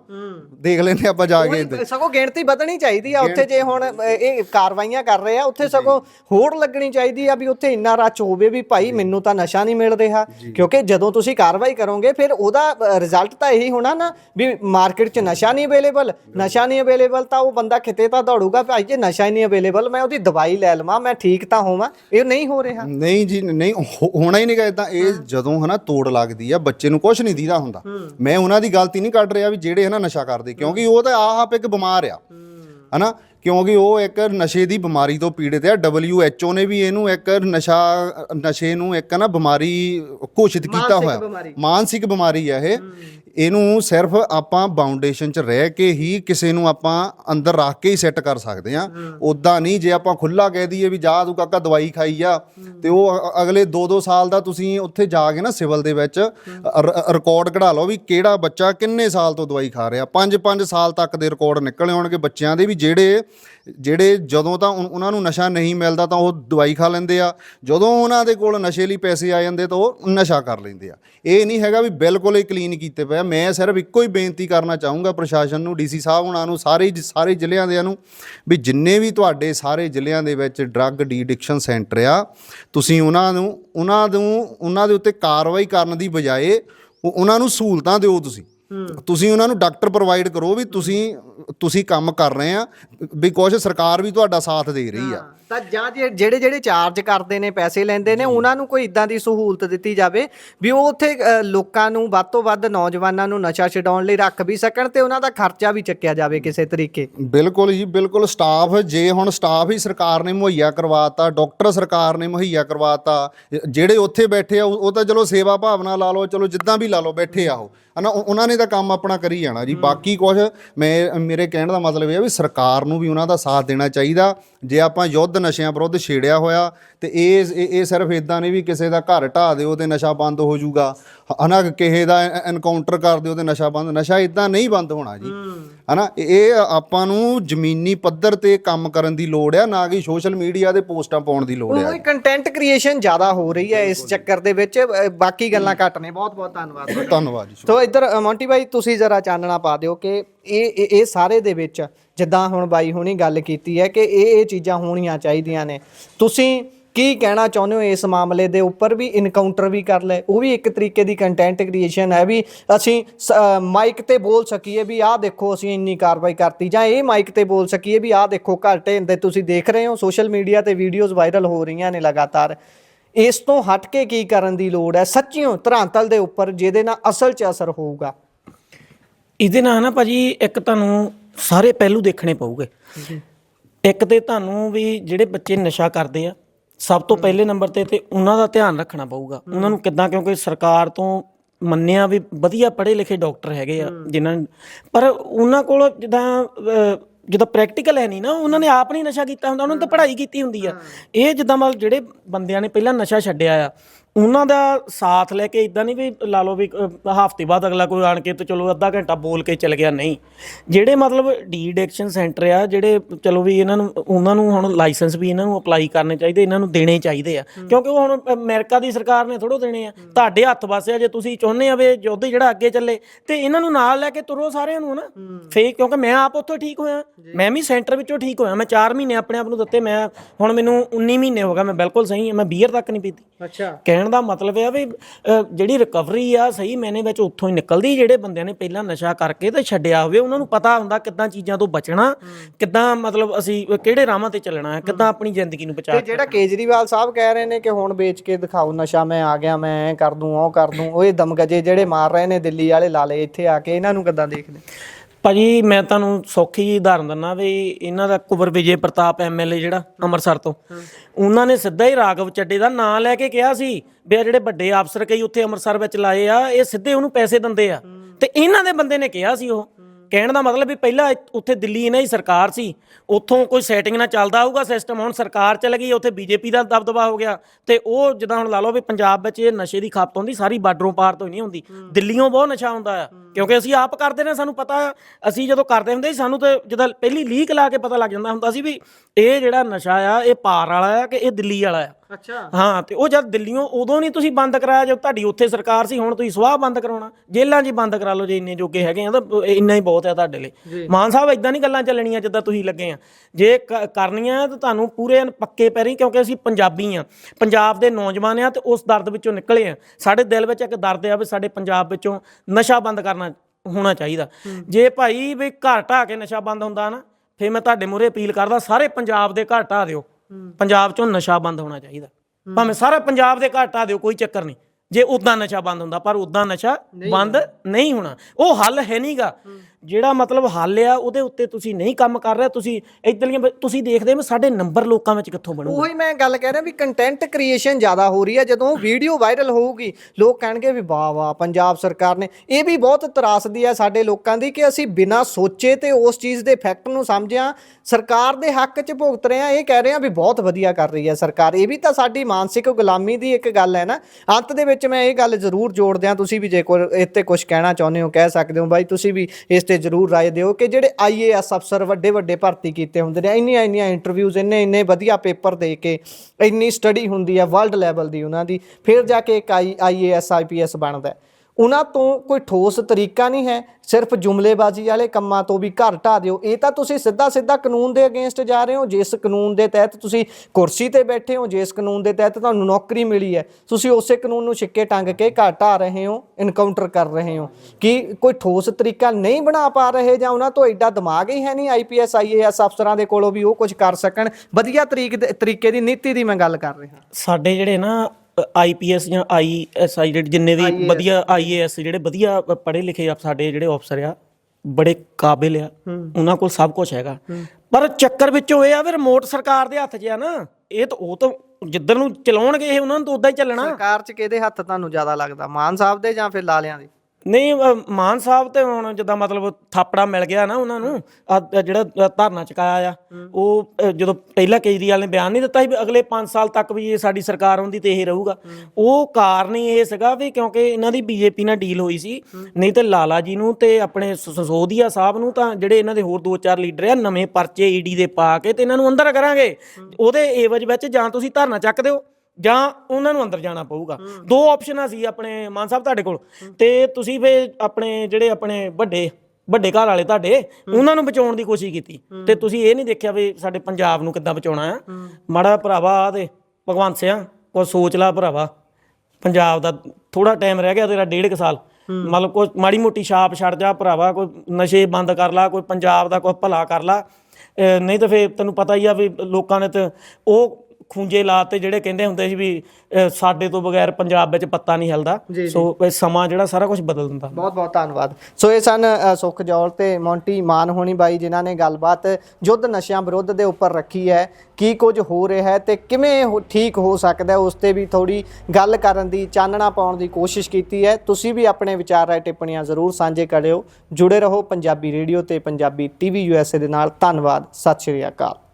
ਦੇਖ ਲੈਂਦੇ ਆਪਾਂ ਜਾ ਕੇ ਉਹੀ ਸਗੋਂ ਗਿਣਤੀ ਵਧਣੀ ਚਾਹੀਦੀ ਆ ਉੱਥੇ ਜੇ ਹੁਣ ਇਹ ਕਾਰਵਾਈਆਂ ਕਰ ਰਹੇ ਆ ਉੱਥੇ ਸਗੋਂ ਹੋਰ ਲੱਗਣੀ ਚਾਹੀਦੀ ਆ ਵੀ ਉੱਥੇ ਇੰਨਾ ਰੱਚ ਹੋਵੇ ਵੀ ਭਾਈ ਮੈਨੂੰ ਤਾਂ ਨਸ਼ਾ ਨਹੀਂ ਮਿਲ ਰਿਹਾ। ਕਿਉਂਕਿ ਜਦੋਂ ਤੁਸੀਂ ਕਾਰਵਾਈ ਕਰੋਗੇ ਫਿਰ ਉਹਦਾ ਰਿਜ਼ਲਟ ਤਾਂ ਇਹੀ ਹੋਣਾ ਨਾ ਵੀ ਮਾਰਕੀਟ 'ਚ ਨਸ਼ਾ ਨਹੀਂ ਅਵੇਲੇਬਲ ਨਸ਼ਾ ਨਹੀਂ ਅਵੇਲੇਬਲ ਤਾਂ ਉਹ ਬੰਦਾ ਕਿਤੇ ਤਾਂ ਦੌੜੂਗਾ ਭਾਈ ਜੇ ਨਸ਼ਾ ਹੀ ਨਹੀਂ ਅਵੇਲੇਬਲ ਮੈਂ ਉਹਦੀ ਦਵਾਈ ਲੈ ਲਵਾਂ ਮੈਂ ਠੀਕ ਤਾਂ ਹੋਵਾਂ। ਇਹ ਨਹੀਂ ਹੋ ਰਿਹਾ। ਨਹੀਂ ਜੀ ਨਹੀਂ ਹੋਣਾ ਹੀ ਨਹੀਂਗਾ ਇਦਾਂ ਇਹ ਜਦੋਂ ਹਨਾ ਤੋੜ ਲੱਗਦੀ ਆ ਬੱਚੇ ਨੂੰ ਕੁਝ ਨਹੀਂ ਦੀਦਾ ਹੁੰਦਾ। ਮੈਂ ਉਹਨਾਂ ਦੀ ਗਲਤੀ ਨਹੀਂ ਕੱਢ ਰਿਹਾ ਵੀ ਜਿਹੜੇ ਹਨਾ ਨਸ਼ਾ ਕਰਦੇ ਕਿਉਂਕਿ ਉਹ ਤਾਂ ਆਹ ਆਪ ਇੱਕ ਬਿਮਾਰ ਆ। ਹਨਾ? ਕਿਉਂਕਿ ਉਹ ਇੱਕ ਨਸ਼ੇ ਦੀ ਬਿਮਾਰੀ ਤੋਂ ਪੀੜਿਤ ਆ। WHO ਨੇ ਵੀ ਇਹਨੂੰ ਇੱਕ ਨਸ਼ਾ ਨਸ਼ੇ ਨੂੰ ਇੱਕ ਨਾ ਬਿਮਾਰੀ ਘੋਸ਼ਿਤ ਕੀਤਾ ਹੋਇਆ। ਮਾਨਸਿਕ ਬਿਮਾਰੀ ਆ ਇਹ। ਇਹਨੂੰ ਸਿਰਫ ਆਪਾਂ ਬਾਉਂਡੇਸ਼ਨ 'ਚ ਰਹਿ ਕੇ ਹੀ ਕਿਸੇ ਨੂੰ ਆਪਾਂ ਅੰਦਰ ਰੱਖ ਕੇ ਹੀ ਸੈੱਟ ਕਰ ਸਕਦੇ ਆ ਉਦਾਂ ਨਹੀਂ ਜੇ ਆਪਾਂ ਖੁੱਲਾ ਕਹਿ ਦਈਏ ਵੀ ਜਾ ਤੂੰ ਕਾਕਾ ਦਵਾਈ ਖਾਈ ਆ ਤੇ ਉਹ ਅਗਲੇ 2-2 ਸਾਲ ਦਾ ਤੁਸੀਂ ਉੱਥੇ ਜਾ ਕੇ ਨਾ ਸਿਵਲ ਦੇ ਵਿੱਚ ਰਿਕਾਰਡ ਕਢਾ ਲਓ ਵੀ ਕਿਹੜਾ ਬੱਚਾ ਕਿੰਨੇ ਸਾਲ ਤੋਂ ਦਵਾਈ ਖਾ ਰਿਹਾ। 5-5 ਸਾਲ ਤੱਕ ਦੇ ਰਿਕਾਰਡ ਨਿਕਲੇ ਹੋਣਗੇ ਬੱਚਿਆਂ ਦੇ ਵੀ ਜਿਹੜੇ ਜਿਹੜੇ ਜਦੋਂ ਤਾਂ ਉਹਨਾਂ ਨੂੰ ਨਸ਼ਾ ਨਹੀਂ ਮਿਲਦਾ ਤਾਂ ਉਹ ਦਵਾਈ ਖਾ ਲੈਂਦੇ ਆ। ਜਦੋਂ ਉਹਨਾਂ ਦੇ ਕੋਲ ਨਸ਼ੇ ਲਈ ਪੈਸੇ ਆ ਜਾਂਦੇ ਤਾਂ ਉਹ ਨਸ਼ਾ ਕਰ ਲੈਂਦੇ ਆ। ਇਹ ਨਹੀਂ ਹੈਗਾ ਵੀ ਬਿਲਕੁਲ ਹੀ ਕਲੀਨ ਕੀਤੇ ਪਏ। ਮੈਂ ਸਿਰਫ ਇੱਕੋ ਹੀ ਬੇਨਤੀ ਕਰਨਾ ਚਾਹੂੰਗਾ ਪ੍ਰਸ਼ਾਸਨ ਨੂੰ ਡੀਸੀ ਸਾਹਿਬ ਹੁਣਾਂ ਨੂੰ ਸਾਰੇ ਸਾਰੇ ਜ਼ਿਲ੍ਹਿਆਂ ਦੇ ਨੂੰ ਵੀ ਜਿੰਨੇ ਵੀ ਤੁਹਾਡੇ ਸਾਰੇ ਜ਼ਿਲ੍ਹਿਆਂ ਦੇ ਵਿੱਚ ਡਰੱਗ ਡੀ ਐਡਿਕਸ਼ਨ ਸੈਂਟਰ ਆ ਤੁਸੀਂ ਉਹਨਾਂ ਨੂੰ ਉਹਨਾਂ ਨੂੰ ਉਹਨਾਂ ਦੇ ਉੱਤੇ ਕਾਰਵਾਈ ਕਰਨ ਦੀ ਬਜਾਏ ਉਹ- ਉਹਨਾਂ ਨੂੰ ਸਹੂਲਤਾਂ ਦਿਓ ਤੁਸੀਂ। ਤੁਸੀਂ ਉਹਨਾਂ ਨੂੰ ਡਾਕਟਰ ਪ੍ਰੋਵਾਈਡ ਕਰੋ ਵੀ ਤੁਸੀਂ ਤੁਸੀਂ ਕੰਮ ਕਰ ਰਹੇ ਆ ਵੀ ਕੁਛ ਸਰਕਾਰ ਵੀ ਤੁਹਾਡਾ ਸਾਥ ਦੇ ਰਹੀ ਆ। ਤਾਂ ਜਾਂ ਜੇ- ਜਿਹੜੇ ਜਿਹੜੇ ਚਾਰਜ ਕਰਦੇ ਨੇ ਪੈਸੇ ਲੈਂਦੇ ਨੇ ਉਹਨਾਂ ਨੂੰ ਕੋਈ ਇਦਾਂ ਦੀ ਸਹੂਲਤ ਦਿੱਤੀ ਜਾਵੇ ਵੀ ਉਹ ਉੱਥੇ ਅ, ਲੋਕਾਂ ਨੂੰ ਵੱਧ ਤੋਂ ਵੱਧ ਨੌਜਵਾਨਾਂ ਨੂੰ ਨਸ਼ਾ ਛਡਾਉਣ ਲਈ ਰੱਖ ਵੀ ਸਕਣ ਤੇ ਉਹਨਾਂ ਦਾ ਖਰਚਾ ਵੀ ਚੱਕਿਆ ਜਾਵੇ ਕਿਸੇ ਤਰੀਕੇ। ਬਿਲਕੁਲ ਜੀ ਬਿਲਕੁਲ ਸਟਾਫ ਜੇ ਹੁਣ ਸਟਾਫ ਹੀ ਸਰਕਾਰ ਨੇ ਮੁਹੱਈਆ ਕਰਵਾਤਾ ਡਾਕਟਰ ਸਰਕਾਰ ਨੇ ਮੁਹੱਈਆ ਕਰਵਾਤਾ ਜਿਹੜੇ ਉੱਥੇ ਬੈਠੇ ਆ ਉਹ ਉਹ ਤਾਂ ਚਲੋ ਸੇਵਾ ਭਾਵਨਾ ਲਾ ਲਓ ਚਲੋ ਜਿੱਦਾਂ ਵੀ ਲਾ ਲਓ ਬੈਠੇ ਆ ਉਹ। ਹਨਾ ਉਹ- ਉਹਨਾਂ ਨੇ ਤਾਂ ਕੰਮ ਆਪਣਾ ਕਰੀ ਜਾਣਾ ਜੀ। ਬਾਕੀ ਕੁਝ ਮੈਂ ਮੇਰੇ ਕਹਿਣ ਦਾ ਮਤਲਬ ਇਹ ਆ ਵੀ ਸਰਕਾਰ ਨੂੰ ਵੀ ਉਹਨਾਂ ਦਾ ਸਾਥ ਦੇਣਾ ਚਾਹੀਦਾ। ਜੇ ਆਪਾਂ ਯੁੱਧ ਨਸ਼ਿਆਂ ਵਿਰੁੱਧ ਛੇੜਿਆ ਹੋਇਆ ਤੇ ਇਹ ਇਹ ਸਿਰਫ ਇਦਾਂ ਨਹੀਂ ਵੀ ਕਿਸੇ ਦਾ ਘਰ ਢਾਹ ਦਿਓ ਤੇ ਨਸ਼ਾ ਬੰਦ ਹੋ ਜਾਊਗਾ। ਹਨਾ ਕਿਸੇ ਦਾ ਐਨਕਾਊਂਟਰ ਕਰ ਦਿਓ ਤੇ ਨਸ਼ਾ ਬੰਦ ਨਸ਼ਾ ਇਦਾਂ ਨਹੀਂ ਬੰਦ ਹੋਣਾ ਜੀ। ਹਨਾ ਇਹ- ਆਪਾਂ ਨੂੰ ਜ਼ਮੀਨੀ ਪੱਧਰ ਤੇ ਕੰਮ ਕਰਨ ਦੀ ਲੋੜ ਆ ਨਾ ਕਿ ਸੋਸ਼ਲ ਮੀਡੀਆ ਤੇ ਪੋਸਟਾਂ ਪਾਉਣ ਦੀ ਲੋੜ ਆ। ਉਹ ਕੰਟੈਂਟ ਕ੍ਰੀਏਸ਼ਨ ਜ਼ਿਆਦਾ ਹੋ ਰਹੀ ਹੈ ਇਸ ਚੱਕਰ ਦੇ ਵਿੱਚ। ਬਾਕੀ ਗੱਲਾਂ ਘੱਟ ਨੇ। ਬਹੁਤ ਬਹੁਤ ਧੰਨਵਾਦ ਧੰਨਵਾਦ ਜੀ। ਸੋ ਇੱਧਰ ਮੌਂਟੀ ਬਾਈ ਤੁਸੀਂ ਜ਼ਰਾ ਚਾਨਣਾ ਪਾ ਦਿਓ ਕਿ ਇਹ ਇਹ ਸਾਰੇ ਦੇ ਵਿੱਚ ਜਿੱਦਾਂ ਹੁਣ ਬਾਈ ਹੁਣੀ ਗੱਲ ਕੀਤੀ ਹੈ ਕਿ ਇਹ ਇਹ ਚੀਜ਼ਾਂ ਹੋਣੀਆਂ ਚਾਹੀਦੀਆਂ ਨੇ। ਤੁਸੀਂ ਕੀ ਕਹਿਣਾ ਚਾਹੁੰਦੇ ਹੋ ਇਸ ਮਾਮਲੇ ਦੇ ਉੱਪਰ ਵੀ ਇਨਕਾਊਂਟਰ ਵੀ ਕਰ ਲੈ, ਉਹ ਵੀ ਇੱਕ ਤਰੀਕੇ ਦੀ ਕੰਟੈਂਟ ਕ੍ਰੀਏਸ਼ਨ ਹੈ ਵੀ ਅਸੀਂ ਮਾਈਕ ਤੇ ਬੋਲ ਸਕੀਏ ਵੀ ਆਹ ਦੇਖੋ ਅਸੀਂ ਇੰਨੀ ਕਾਰਵਾਈ ਕਰਤੀ ਜਾਂ ਇਹ ਮਾਈਕ ਤੇ ਬੋਲ ਸਕੀਏ ਵੀ ਆਹ ਦੇਖੋ ਘਰ ਢਹਿਣ ਤੁਸੀਂ ਦੇਖ ਰਹੇ ਹੋ ਸੋਸ਼ਲ ਮੀਡੀਆ ਤੇ ਵੀਡੀਓਜ਼ ਵਾਇਰਲ ਹੋ ਰਹੀਆਂ ਨੇ ਲਗਾਤਾਰ। ਇਸ ਤੋਂ ਹਟ ਕੇ ਕੀ ਕਰਨ ਦੀ ਲੋੜ ਹੈ? ਸੱਚੀਓ ਧਰਾਂਤਲ ਦੇ ਉੱਪਰ ਜਿਹਦੇ ਨਾਲ ਅਸਲ 'ਚ ਅਸਰ ਹੋਊਗਾ। ਇਹਦੇ ਨਾਲ ਨਾ ਭਾਜੀ ਇੱਕ ਤੁਹਾਨੂੰ ਸਾਰੇ ਪਹਿਲੂ ਦੇਖਣੇ ਪਊਗੇ। ਇੱਕ ਤੇ ਤੁਹਾਨੂੰ ਵੀ ਜਿਹੜੇ ਬੱਚੇ ਨਸ਼ਾ ਕਰਦੇ ਆ ਸਭ ਤੋਂ ਪਹਿਲੇ ਨੰਬਰ ਤੇ ਤੇ ਉਹਨਾਂ ਦਾ ਧਿਆਨ ਰੱਖਣਾ ਪਊਗਾ। ਉਹਨਾਂ ਨੂੰ ਕਿੱਦਾਂ ਕਿਉਂਕਿ ਸਰਕਾਰ ਤੋਂ ਮੰਨਿਆ ਵੀ ਵਧੀਆ ਪੜ੍ਹੇ ਲਿਖੇ ਡਾਕਟਰ ਹੈਗੇ ਆ ਜਿਨ੍ਹਾਂ ਪਰ ਉਹਨਾਂ ਕੋਲ ਜਿੱਦਾਂ ਜਦੋਂ ਪ੍ਰੈਕਟੀਕਲ ਹੈ ਨਹੀਂ ਨਾ ਉਹਨਾਂ ਨੇ ਆਪ ਨਹੀਂ ਨਸ਼ਾ ਕੀਤਾ ਹੁੰਦਾ ਉਹਨਾਂ ਨੇ ਤਾਂ ਪੜ੍ਹਾਈ ਕੀਤੀ ਹੁੰਦੀ ਆ। ਇਹ ਜਿੱਦਾਂ ਮਤਲਬ ਜਿਹੜੇ ਬੰਦਿਆਂ ਨੇ ਪਹਿਲਾਂ ਨਸ਼ਾ ਛੱਡਿਆ ਆ ਉਹਨਾਂ ਦਾ ਸਾਥ ਲੈ ਕੇ ਇਦਾਂ ਨਹੀਂ ਵੀ ਲਾ ਲਓ ਵੀ ਹਫ਼ਤੇ ਬਾਅਦ ਅਗਲਾ ਕੋਈ ਆਣ ਕੇ ਤੇ ਚਲੋ ਅੱਧਾ ਘੰਟਾ ਬੋਲ ਕੇ ਚਲ ਗਿਆ ਨਹੀਂ। ਜਿਹੜੇ ਮਤਲਬ ਡੀ ਐਡਿਕਸ਼ਨ ਸੈਂਟਰ ਆ ਜਿਹੜੇ ਚਲੋ ਵੀ ਇਹਨਾਂ ਨੂੰ ਉਹਨਾਂ ਨੂੰ ਹੁਣ ਲਾਇਸੈਂਸ ਵੀ ਇਹਨਾਂ ਨੂੰ ਅਪਲਾਈ ਕਰਨੇ ਚਾਹੀਦੇ ਇਹਨਾਂ ਨੂੰ ਦੇਣੇ ਚਾਹੀਦੇ ਆ। ਕਿਉਂਕਿ ਉਹ ਹੁਣ ਅਮਰੀਕਾ ਦੀ ਸਰਕਾਰ ਨੇ ਥੋੜੋ ਦੇਣੇ ਆ। ਤੁਹਾਡੇ ਹੱਥ ਵਸ ਆ ਜੇ ਤੁਸੀਂ ਚਾਹੁੰਦੇ ਆ ਵੀ ਯੁੱਧ ਜਿਹੜਾ ਅੱਗੇ ਚੱਲੇ ਤੇ ਇਹਨਾਂ ਨੂੰ ਨਾਲ ਲੈ ਕੇ ਤੁਰੋ ਸਾਰਿਆਂ ਨੂੰ ਨਾ ਫੇਰ ਕਿਉਂਕਿ ਮੈਂ ਆਪ ਉੱਥੋਂ ਠੀਕ ਹੋਇਆ। ਮੈਂ ਵੀ ਸੈਂਟਰ ਵਿੱਚੋਂ ਠੀਕ ਹੋਇਆ। ਮੈਂ 4 ਮਹੀਨੇ ਆਪਣੇ ਆਪ ਨੂੰ ਦਿੱਤੇ ਮੈਂ ਹੁਣ ਮੈਨੂੰ 19 ਮਹੀਨੇ ਹੋ ਗਏ ਮੈਂ ਬਿਲਕੁਲ ਸਹੀ ਹਾਂ ਮੈਂ ਬੀਅਰ ਤੱਕ ਨਹੀਂ ਪੀਤੀ। ਅੱਛਾ। ਕਹਿਣ ਦਾ ਮਤਲਬ ਇਹ ਆ ਵੀ ਅ, ਜਿਹੜੀ ਰਿਕਵਰੀ ਆ ਸਹੀ ਮੈਨੇ ਵਿੱਚ ਉੱਥੋਂ ਹੀ ਨਿਕਲਦੀ ਜਿਹੜੇ ਬੰਦਿਆਂ ਨੇ ਪਹਿਲਾਂ ਨਸ਼ਾ ਕਰਕੇ ਤੇ ਛੱਡਿਆ ਹੋਵੇ ਉਹਨਾਂ ਨੂੰ ਪਤਾ ਹੁੰਦਾ ਕਿੱਦਾਂ ਚੀਜ਼ਾਂ ਤੋਂ ਬਚਣਾ ਕਿੱਦਾਂ ਮਤਲਬ ਅਸੀਂ ਕਿਹੜੇ ਰਾਹਾਂ ਤੇ ਚੱਲਣਾ ਹੈ ਕਿੱਦਾਂ ਆਪਣੀ ਜ਼ਿੰਦਗੀ ਨੂੰ ਬਚਾ ਤੇ ਜਿਹੜਾ ਕੇਜਰੀਵਾਲ ਸਾਹਿਬ ਕਹਿ ਰਹੇ ਨੇ ਕਿ ਹੁਣ ਵੇਚ ਕੇ ਦਿਖਾਓ ਨਸ਼ਾ ਮੈਂ ਆ ਗਿਆ ਮੈਂ ਐ ਕਰ ਦੂੰ ਉਹ ਕਰ ਦੂੰ ਉਹ ਇਹ ਦਮਗਜੇ ਜਿਹੜੇ ਮਾਰ ਰਹੇ ਨੇ ਦਿੱਲੀ ਵਾਲੇ ਲਾਲੇ ਇੱਥੇ ਆ ਕੇ ਇਹਨਾਂ ਨੂੰ ਕਿੱਦਾਂ ਦੇਖਦੇ? ਭਾਜੀ ਮੈਂ ਤੁਹਾਨੂੰ ਸੌਖੀ ਜਿਹੀ ਉਦਾਹਰਨ ਦਿੰਦਾ ਵੀ ਇਹਨਾਂ ਦਾ ਕੁਬਰ ਵਿਜੇ ਪ੍ਰਤਾਪ ਐਮਐਲਏ ਜਿਹੜਾ ਅੰਮ੍ਰਿਤਸਰ ਤੋਂ। ਉਹਨਾਂ ਨੇ ਸਿੱਧਾ ਹੀ ਰਾਘਵ ਚੱਡੇ ਦਾ ਨਾਂ ਲੈ ਕੇ ਕਿਹਾ ਸੀ ਵੀ ਆ ਜਿਹੜੇ ਵੱਡੇ ਅਫਸਰ ਕਈ ਉੱਥੇ ਅੰਮ੍ਰਿਤਸਰ ਵਿੱਚ ਲਾਏ ਆ ਇਹ ਸਿੱਧੇ ਉਹਨੂੰ ਪੈਸੇ ਦਿੰਦੇ ਆ। ਤੇ ਇਹਨਾਂ ਦੇ ਬੰਦੇ ਨੇ ਕਿਹਾ ਸੀ ਉਹ। ਕਹਿਣ ਦਾ ਮਤਲਬ ਵੀ ਪਹਿਲਾਂ ਉੱਥੇ ਦਿੱਲੀ ਇਹਨਾਂ ਦੀ ਸਰਕਾਰ ਸੀ ਉੱਥੋਂ ਕੋਈ ਸੈਟਿੰਗ ਨਾਲ ਚੱਲਦਾ ਹੋਊਗਾ ਸਿਸਟਮ ਹੁਣ ਸਰਕਾਰ ਚਲ ਗਈ ਉੱਥੇ ਬੀਜੇਪੀ ਦਾ ਦਬਦਬਾ ਹੋ ਗਿਆ। ਤੇ ਉਹ ਜਿੱਦਾਂ ਹੁਣ ਲਾ ਲਓ ਵੀ ਪੰਜਾਬ ਵਿੱਚ ਇਹ ਨਸ਼ੇ ਦੀ ਖਪਤ ਹੁੰਦੀ ਸਾਰੀ ਬਾਰਡਰੋਂ ਪਾਰ ਤੋਂ ਹੀ ਨਹੀਂ ਹੁੰਦੀ। ਦਿੱਲੀੋਂ ਬਹੁਤ ਨਸ਼ਾ ਹੁੰਦਾ ਆ। ਕਿਉਂਕਿ ਅਸੀਂ ਆਪ ਕਰਦੇ ਨੇ ਸਾਨੂੰ ਪਤਾ ਆ ਅਸੀਂ ਜਦੋਂ ਕਰਦੇ ਹੁੰਦੇ ਸੀ ਸਾਨੂੰ ਤੇ ਜਦੋਂ ਪਹਿਲੀ ਲੀਕ ਲਾ ਕੇ ਪਤਾ ਲੱਗ ਜਾਂਦਾ ਹੁੰਦਾ ਸੀ ਵੀ ਇਹ ਜਿਹੜਾ ਨਸ਼ਾ ਆ ਇਹ ਪਾਰ ਵਾਲਾ ਆ ਕਿ ਇਹ ਦਿੱਲੀ ਵਾਲਾ ਆ। ਅੱਛਾ। ਹਾਂ ਤੇ ਉਹ ਜਦ ਦਿੱਲੀੋਂ ਉਦੋਂ ਨਹੀਂ ਤੁਸੀਂ ਬੰਦ ਕਰਾਇਆ ਜਦ ਤੁਹਾਡੀ ਉੱਥੇ ਸਰਕਾਰ ਸੀ ਹੁਣ ਤੁਸੀਂ ਸਵਾਹ ਬੰਦ ਕਰਾਉਣਾ ਜੇਲ੍ਹਾਂ 'ਚ ਬੰਦ ਕਰਾ ਲਓ ਜੇ ਇੰਨੇ ਜੋਗੇ ਹੈਗੇ ਆ ਤਾਂ ਇੰਨਾ ਹੀ ਬਹੁਤ ਹੈ ਤੁਹਾਡੇ ਲਈ। ਮਾਨ ਸਾਹਿਬ ਇਦਾਂ ਨਹੀਂ ਗੱਲਾਂ ਚੱਲਣੀਆਂ ਜਿੱਦਾਂ ਤੁਸੀਂ ਲੱਗੇ ਆ। ਜੇ ਕਰਨੀਆਂ ਤਾਂ ਤੁਹਾਨੂੰ ਪੂਰੇ ਪੱਕੇ ਪੈਰੀ ਕਿਉਂਕਿ ਅਸੀਂ ਪੰਜਾਬੀ ਆ। ਪੰਜਾਬ ਦੇ ਨੌਜਵਾਨ ਆ ਤੇ ਉਸ ਦਰਦ ਵਿੱਚੋਂ ਨਿਕਲੇ ਆ। ਸਾਡੇ ਦਿਲ ਵਿੱਚ ਇੱਕ ਦਰਦ ਆ ਵੀ ਸਾਡੇ ਪੰਜਾਬ ਵਿੱਚੋਂ ਨਸ਼ਾ ਬੰਦ ਕਰਨਾ ਹੋਣਾ ਚਾਹੀਦਾ। ਜੇ ਭਾਈ ਵੀ ਘਰ ਢਾਹ ਕੇ ਨਸ਼ਾ ਬੰਦ ਹੁੰਦਾ ਨਾ ਫੇਰ ਮੈਂ ਤੁਹਾਡੇ ਮੂਹਰੇ ਅਪੀਲ ਕਰਦਾ ਸਾਰੇ ਪੰਜਾਬ ਦੇ ਘਰ ਢਾਹ ਦਿਓ। ਪੰਜਾਬ ਚੋਂ ਨਸ਼ਾ ਬੰਦ ਹੋਣਾ ਚਾਹੀਦਾ। ਭਾਵੇਂ ਸਾਰਾ ਪੰਜਾਬ ਦੇ ਘਰ ਢਾਹ ਦਿਓ ਕੋਈ ਚੱਕਰ ਨਹੀਂ। ਜੇ ਉਦਾਂ ਨਸ਼ਾ ਬੰਦ ਹੁੰਦਾ ਪਰ ਉਦਾਂ ਨਸ਼ਾ ਬੰਦ ਨਹੀਂ ਹੋਣਾ। ਉਹ ਹੱਲ ਹੈ ਨਹੀਂਗਾ ਜਿਹੜਾ ਮਤਲਬ ਹੱਲ ਆ, ਉਹਦੇ ਉੱਤੇ ਤੁਸੀਂ ਨਹੀਂ ਕੰਮ ਕਰ ਰਹੇ, ਤੁਸੀਂ ਇਦਾਂ ਤੁਸੀਂ ਦੇਖਦੇ ਹੋ ਸਾਡੇ ਨੰਬਰ ਲੋਕਾਂ ਵਿੱਚ ਕਿੱਥੋਂ ਬਣੂ ਉਹੀ ਮੈਂ ਗੱਲ ਕਹਿ ਰਿਹਾ ਵੀ ਕੰਟੈਂਟ ਕ੍ਰੀਏਸ਼ਨ ਜ਼ਿਆਦਾ ਹੋ ਰਹੀ ਹੈ ਜਦੋਂ ਵੀਡੀਓ ਵਾਇਰਲ ਹੋਊਗੀ, ਲੋਕ ਕਹਿਣਗੇ ਵੀ ਵਾਹ ਵਾਹ, ਪੰਜਾਬ ਸਰਕਾਰ ਨੇ। ਇਹ ਵੀ ਬਹੁਤ ਤਰਾਸਦੀ ਹੈ ਸਾਡੇ ਲੋਕਾਂ ਦੀ ਕਿ ਅਸੀਂ ਬਿਨਾਂ ਸੋਚੇ ਤੇ ਉਸ ਚੀਜ਼ ਦੇ ਫੈਕਟ ਨੂੰ ਸਮਝਿਆ। ਸਰਕਾਰ ਦੇ ਹੱਕ 'ਚ ਭੁਗਤ ਰਹੇ ਆ, ਇਹ ਕਹਿ ਰਹੇ ਆ ਵੀ ਬਹੁਤ ਵਧੀਆ ਕਰ ਰਹੀ ਹੈ ਸਰਕਾਰ। ਇਹ ਵੀ ਤਾਂ ਸਾਡੀ ਮਾਨਸਿਕ ਗੁਲਾਮੀ ਦੀ ਇੱਕ ਗੱਲ ਹੈ ਨਾ। ਅੰਤ ਦੇ ਵਿੱਚ ਮੈਂ ਇਹ ਗੱਲ ਜ਼ਰੂਰ ਜੋੜ ਦਿਆਂ ਤੁਸੀਂ ਵੀ ਜੇ ਕੋਈ, ਇੱਥੇ ਕੁਝ ਕਹਿਣਾ ਚਾਹੁੰਦੇ ਹੋ, ਕਹਿ ਸਕਦੇ ਹੋ, ਬਾਈ ਤੁਸੀਂ ਵੀ ਇਸ ਤੇ ਜ਼ਰੂਰ ਰਾਏ ਦਿਓ ਕਿ ਜਿਹੜੇ ਆਈਏਐਸ ਅਫਸਰ ਵੱਡੇ ਵੱਡੇ ਭਰਤੀ ਕੀਤੇ ਹੁੰਦੇ ਨੇ, ਇੰਨੀਆਂ ਇੰਨੀਆਂ ਇੰਟਰਵਿਊਜ਼ ਇੰਨੇ ਇੰਨੇ ਵਧੀਆ ਪੇਪਰ ਦੇ ਕੇ ਇੰਨੀ ਸਟੱਡੀ ਹੁੰਦੀ ਹੈ ਵਰਲਡ ਲੈਵਲ ਦੀ ਉਹਨਾਂ ਦੀ, ਫਿਰ ਜਾ ਕੇ ਇੱਕ ਆਈ ਆਈਏਐਸ ਆਈਪੀਐਸ ਬਣਦਾ ਹੈ। ਉਹਨਾਂ ਤੋਂ ਕੋਈ ਠੋਸ ਤਰੀਕਾ ਨਹੀਂ ਹੈ, ਸਿਰਫ ਜੁਮਲੇਬਾਜ਼ੀ ਵਾਲੇ ਕੰਮਾਂ ਤੋਂ ਵੀ ਘਰ ਢਾ ਦਿਓ। ਇਹ ਤਾਂ ਤੁਸੀਂ ਸਿੱਧਾ ਸਿੱਧਾ ਕਾਨੂੰਨ ਦੇ ਅਗੇਂਸਟ ਜਾ ਰਹੇ ਹੋ। ਜਿਸ ਕਾਨੂੰਨ ਦੇ ਤਹਿਤ ਤੁਸੀਂ ਕੁਰਸੀ ਤੇ ਬੈਠੇ ਹੋ, ਜਿਸ ਕਾਨੂੰਨ ਦੇ ਤਹਿਤ ਤੁਹਾਨੂੰ ਨੌਕਰੀ ਮਿਲੀ ਹੈ, ਤੁਸੀਂ ਉਸੇ ਕਾਨੂੰਨ ਨੂੰ ਛਿੱਕੇ ਟੰਗ ਕੇ ਘਰ ਢਾ ਰਹੇ ਹੋ ਇਨਕਾਊਂਟਰ ਕਰ ਰਹੇ ਹੋ। ਕਿ ਕੋਈ ਠੋਸ ਤਰੀਕਾ ਨਹੀਂ ਬਣਾ ਪਾ ਰਹੇ ਜਾਂ ਉਹਨਾਂ ਤੋਂ ਐਡਾ ਦਿਮਾਗ ਹੀ ਹੈ ਨਹੀਂ ਆਈਪੀਐਸ ਆਈਏਐਸ ਅਫਸਰਾਂ ਦੇ ਕੋਲੋਂ ਵੀ ਉਹ ਕੁਝ ਕਰ ਸਕਣ? ਵਧੀਆ ਤਰੀਕ ਦੇ- ਤਰੀਕੇ ਦੀ ਨੀਤੀ ਦੀ ਮੈਂ ਗੱਲ ਕਰ ਰਿਹਾ। ਸਾਡੇ ਜਿਹੜੇ ਨਾ ਆਈਪੀਐਸ ਜਾਂ ਆਈਐਸਆਈ ਜਿਹੜੇ ਜਿੰਨੇ ਵੀ ਵਧੀਆ ਆਈਏਐਸ ਜਿਹੜੇ ਵਧੀਆ ਪੜ੍ਹੇ ਲਿਖੇ ਆ ਸਾਡੇ ਜਿਹੜੇ ਅਫਸਰ ਆ ਬੜੇ ਕਾਬਿਲ ਆ। ਉਹਨਾਂ ਕੋਲ ਸਭ ਕੁਝ ਹੈਗਾ। ਪਰ ਚੱਕਰ ਵਿੱਚੋਂ ਇਹ ਆ ਵੀ ਰਿਮੋਟ ਸਰਕਾਰ ਦੇ ਹੱਥ 'ਚ ਆ ਨਾ ਇਹ ਤਾਂ ਉਹ ਤਾਂ ਜਿੱਧਰ ਨੂੰ ਚਲਾਉਣਗੇ ਇਹ ਉਹਨਾਂ ਨੂੰ ਤਾਂ ਉਦਾਂ ਹੀ ਚੱਲਣਾ। ਸਰਕਾਰ 'ਚ ਕਿਹਦੇ ਹੱਥ ਤੁਹਾਨੂੰ ਜ਼ਿਆਦਾ ਲੱਗਦਾ? ਮਾਨ ਸਾਹਿਬ ਦੇ ਜਾਂ ਫਿਰ ਲਾਲਿਆਂ ਦੇ? ਨਹੀਂ ਮਾਨ ਸਾਹਿਬ ਤੇ ਹੁਣ ਜਿੱਦਾਂ ਮਤਲਬ ਥਾਪੜਾ ਮਿਲ ਗਿਆ ਨਾ ਉਹਨਾਂ ਨੂੰ ਆਹ ਜਿਹੜਾ ਧਰਨਾ ਚੁਕਾਇਆ ਆ ਉਹ ਜਦੋਂ ਪਹਿਲਾਂ ਕੇਜਰੀਵਾਲ ਨੇ ਬਿਆਨ ਨਹੀਂ ਦਿੱਤਾ ਸੀ ਵੀ ਅਗਲੇ 5 ਸਾਲ ਤੱਕ ਵੀ ਇਹ ਸਾਡੀ ਸਰਕਾਰ ਹੁੰਦੀ ਤੇ ਇਹ ਰਹੂਗਾ। ਉਹ ਕਾਰਨ ਹੀ ਇਹ ਸੀਗਾ ਵੀ ਕਿਉਂਕਿ ਇਹਨਾਂ ਦੀ ਬੀਜੇਪੀ ਨਾਲ ਡੀਲ ਹੋਈ ਸੀ ਨਹੀਂ ਤੇ ਲਾਲਾ ਜੀ ਨੂੰ ਤੇ ਆਪਣੇ ਸ- ਸਸੋਦੀਆ ਸਾਹਿਬ ਨੂੰ ਤਾਂ ਜਿਹੜੇ ਇਹਨਾਂ ਦੇ ਹੋਰ ਦੋ ਚਾਰ ਲੀਡਰ ਆ ਨਵੇਂ ਪਰਚੇ ਈਡੀ ਦੇ ਪਾ ਕੇ ਤੇ ਇਹਨਾਂ ਨੂੰ ਅੰਦਰ ਕਰਾਂਗੇ। ਉਹਦੇ ਏਵਜ ਵਿੱਚ ਜਾਂ ਤੁਸੀਂ ਧਰਨਾ ਚੱਕ ਦਿਓ। ਜਾਂ ਉਹਨਾਂ ਨੂੰ ਅੰਦਰ ਜਾਣਾ ਪਊਗਾ। ਦੋ ਆਪਸ਼ਨਾਂ ਸੀ ਆਪਣੇ ਮਾਨ ਸਾਹਿਬ ਤੁਹਾਡੇ ਕੋਲ। ਤੇ ਤੁਸੀਂ ਫੇ ਆਪਣੇ ਜਿਹੜੇ ਆਪਣੇ ਵੱਡੇ ਵੱਡੇ ਘਰ ਵਾਲੇ ਤੁਹਾਡੇ ਉਹਨਾਂ ਨੂੰ ਬਚਾਉਣ ਦੀ ਕੋਸ਼ਿਸ਼ ਕੀਤੀ। ਤੇ ਤੁਸੀਂ ਇਹ ਨਹੀਂ ਦੇਖਿਆ ਵੀ ਸਾਡੇ ਪੰਜਾਬ ਨੂੰ ਕਿੱਦਾਂ ਬਚਾਉਣਾ ਆ। ਮਾੜਾ ਭਰਾਵਾ ਆ ਤੇ ਭਗਵੰਤ ਸਿਆ ਕੋਈ ਸੋਚ ਲਾ ਭਰਾਵਾ। ਪੰਜਾਬ ਦਾ ਥੋੜਾ ਟਾਈਮ ਰਹਿ ਗਿਆ ਤੇਰਾ ਡੇਢ ਕੁ ਸਾਲ। ਮਤਲਬ ਕੋਈ ਮਾੜੀ ਮੋਟੀ ਛਾਪ ਛੱਡ ਜਾ ਭਰਾਵਾ ਕੋਈ ਨਸ਼ੇ ਬੰਦ ਕਰ ਲਾ ਕੋਈ ਪੰਜਾਬ ਦਾ ਕੋਈ ਭਲਾ ਕਰ ਲਾ। ਨਹੀਂ ਤਾਂ ਫੇਰ ਤੈਨੂੰ ਪਤਾ ਹੀ ਆ ਵੀ ਲੋਕਾਂ ਨੇ ਤੇ ਉਹ ਖੂੰਜੇ ਲਾਤੇ ਜਿਹੜੇ ਕਹਿੰਦੇ ਹੁੰਦੇ ਸੀ ਵੀ ਸਾਡੇ ਤੋਂ ਬਗੈਰ ਪੰਜਾਬ ਵਿੱਚ ਪੱਤਾ ਨਹੀਂ ਹਿਲਦਾ। ਸੋ ਇਹ ਸਮਾਂ ਜਿਹੜਾ ਸਾਰਾ ਕੁਝ ਬਦਲ ਦਿੰਦਾ। ਬਹੁਤ ਬਹੁਤ ਧੰਨਵਾਦ। ਸੋ ਇਹ ਸਨ ਅ, ਸੁਖ ਜੌਲ ਤੇ ਮੌਂਟੀ ਮਾਨ ਹੋਣੀ ਬਾਈ ਜਿਨ੍ਹਾਂ ਨੇ ਗੱਲਬਾਤ ਯੁੱਧ ਨਸ਼ਿਆਂ ਵਿਰੁੱਧ ਦੇ ਉੱਪਰ ਰੱਖੀ ਹੈ। ਕੀ ਕੁਝ ਹੋ ਰਿਹਾ ਹੈ ਤੇ ਕਿਵੇਂ ਇਹ ਠੀਕ ਹੋ ਸਕਦਾ ਹੈ, ਉਸ ਤੇ ਵੀ ਥੋੜੀ ਗੱਲ ਕਰਨ ਦੀ ਚਾਨਣਾ ਪਾਉਣ ਦੀ ਕੋਸ਼ਿਸ਼ ਕੀਤੀ ਹੈ। ਤੁਸੀਂ ਵੀ ਆਪਣੇ ਵਿਚਾਰ ਰਾਏ ਟਿੱਪਣੀਆਂ ਜ਼ਰੂਰ ਸਾਂਝੇ ਕਰਿਓ। ਜੁੜੇ ਰਹੋ ਪੰਜਾਬੀ ਰੇਡੀਓ ਤੇ ਪੰਜਾਬੀ ਟੀਵੀ ਯੂਐਸਏ ਦੇ ਨਾਲ। ਧੰਨਵਾਦ। ਸਤਿ ਸ਼੍ਰੀ ਅਕਾਲ।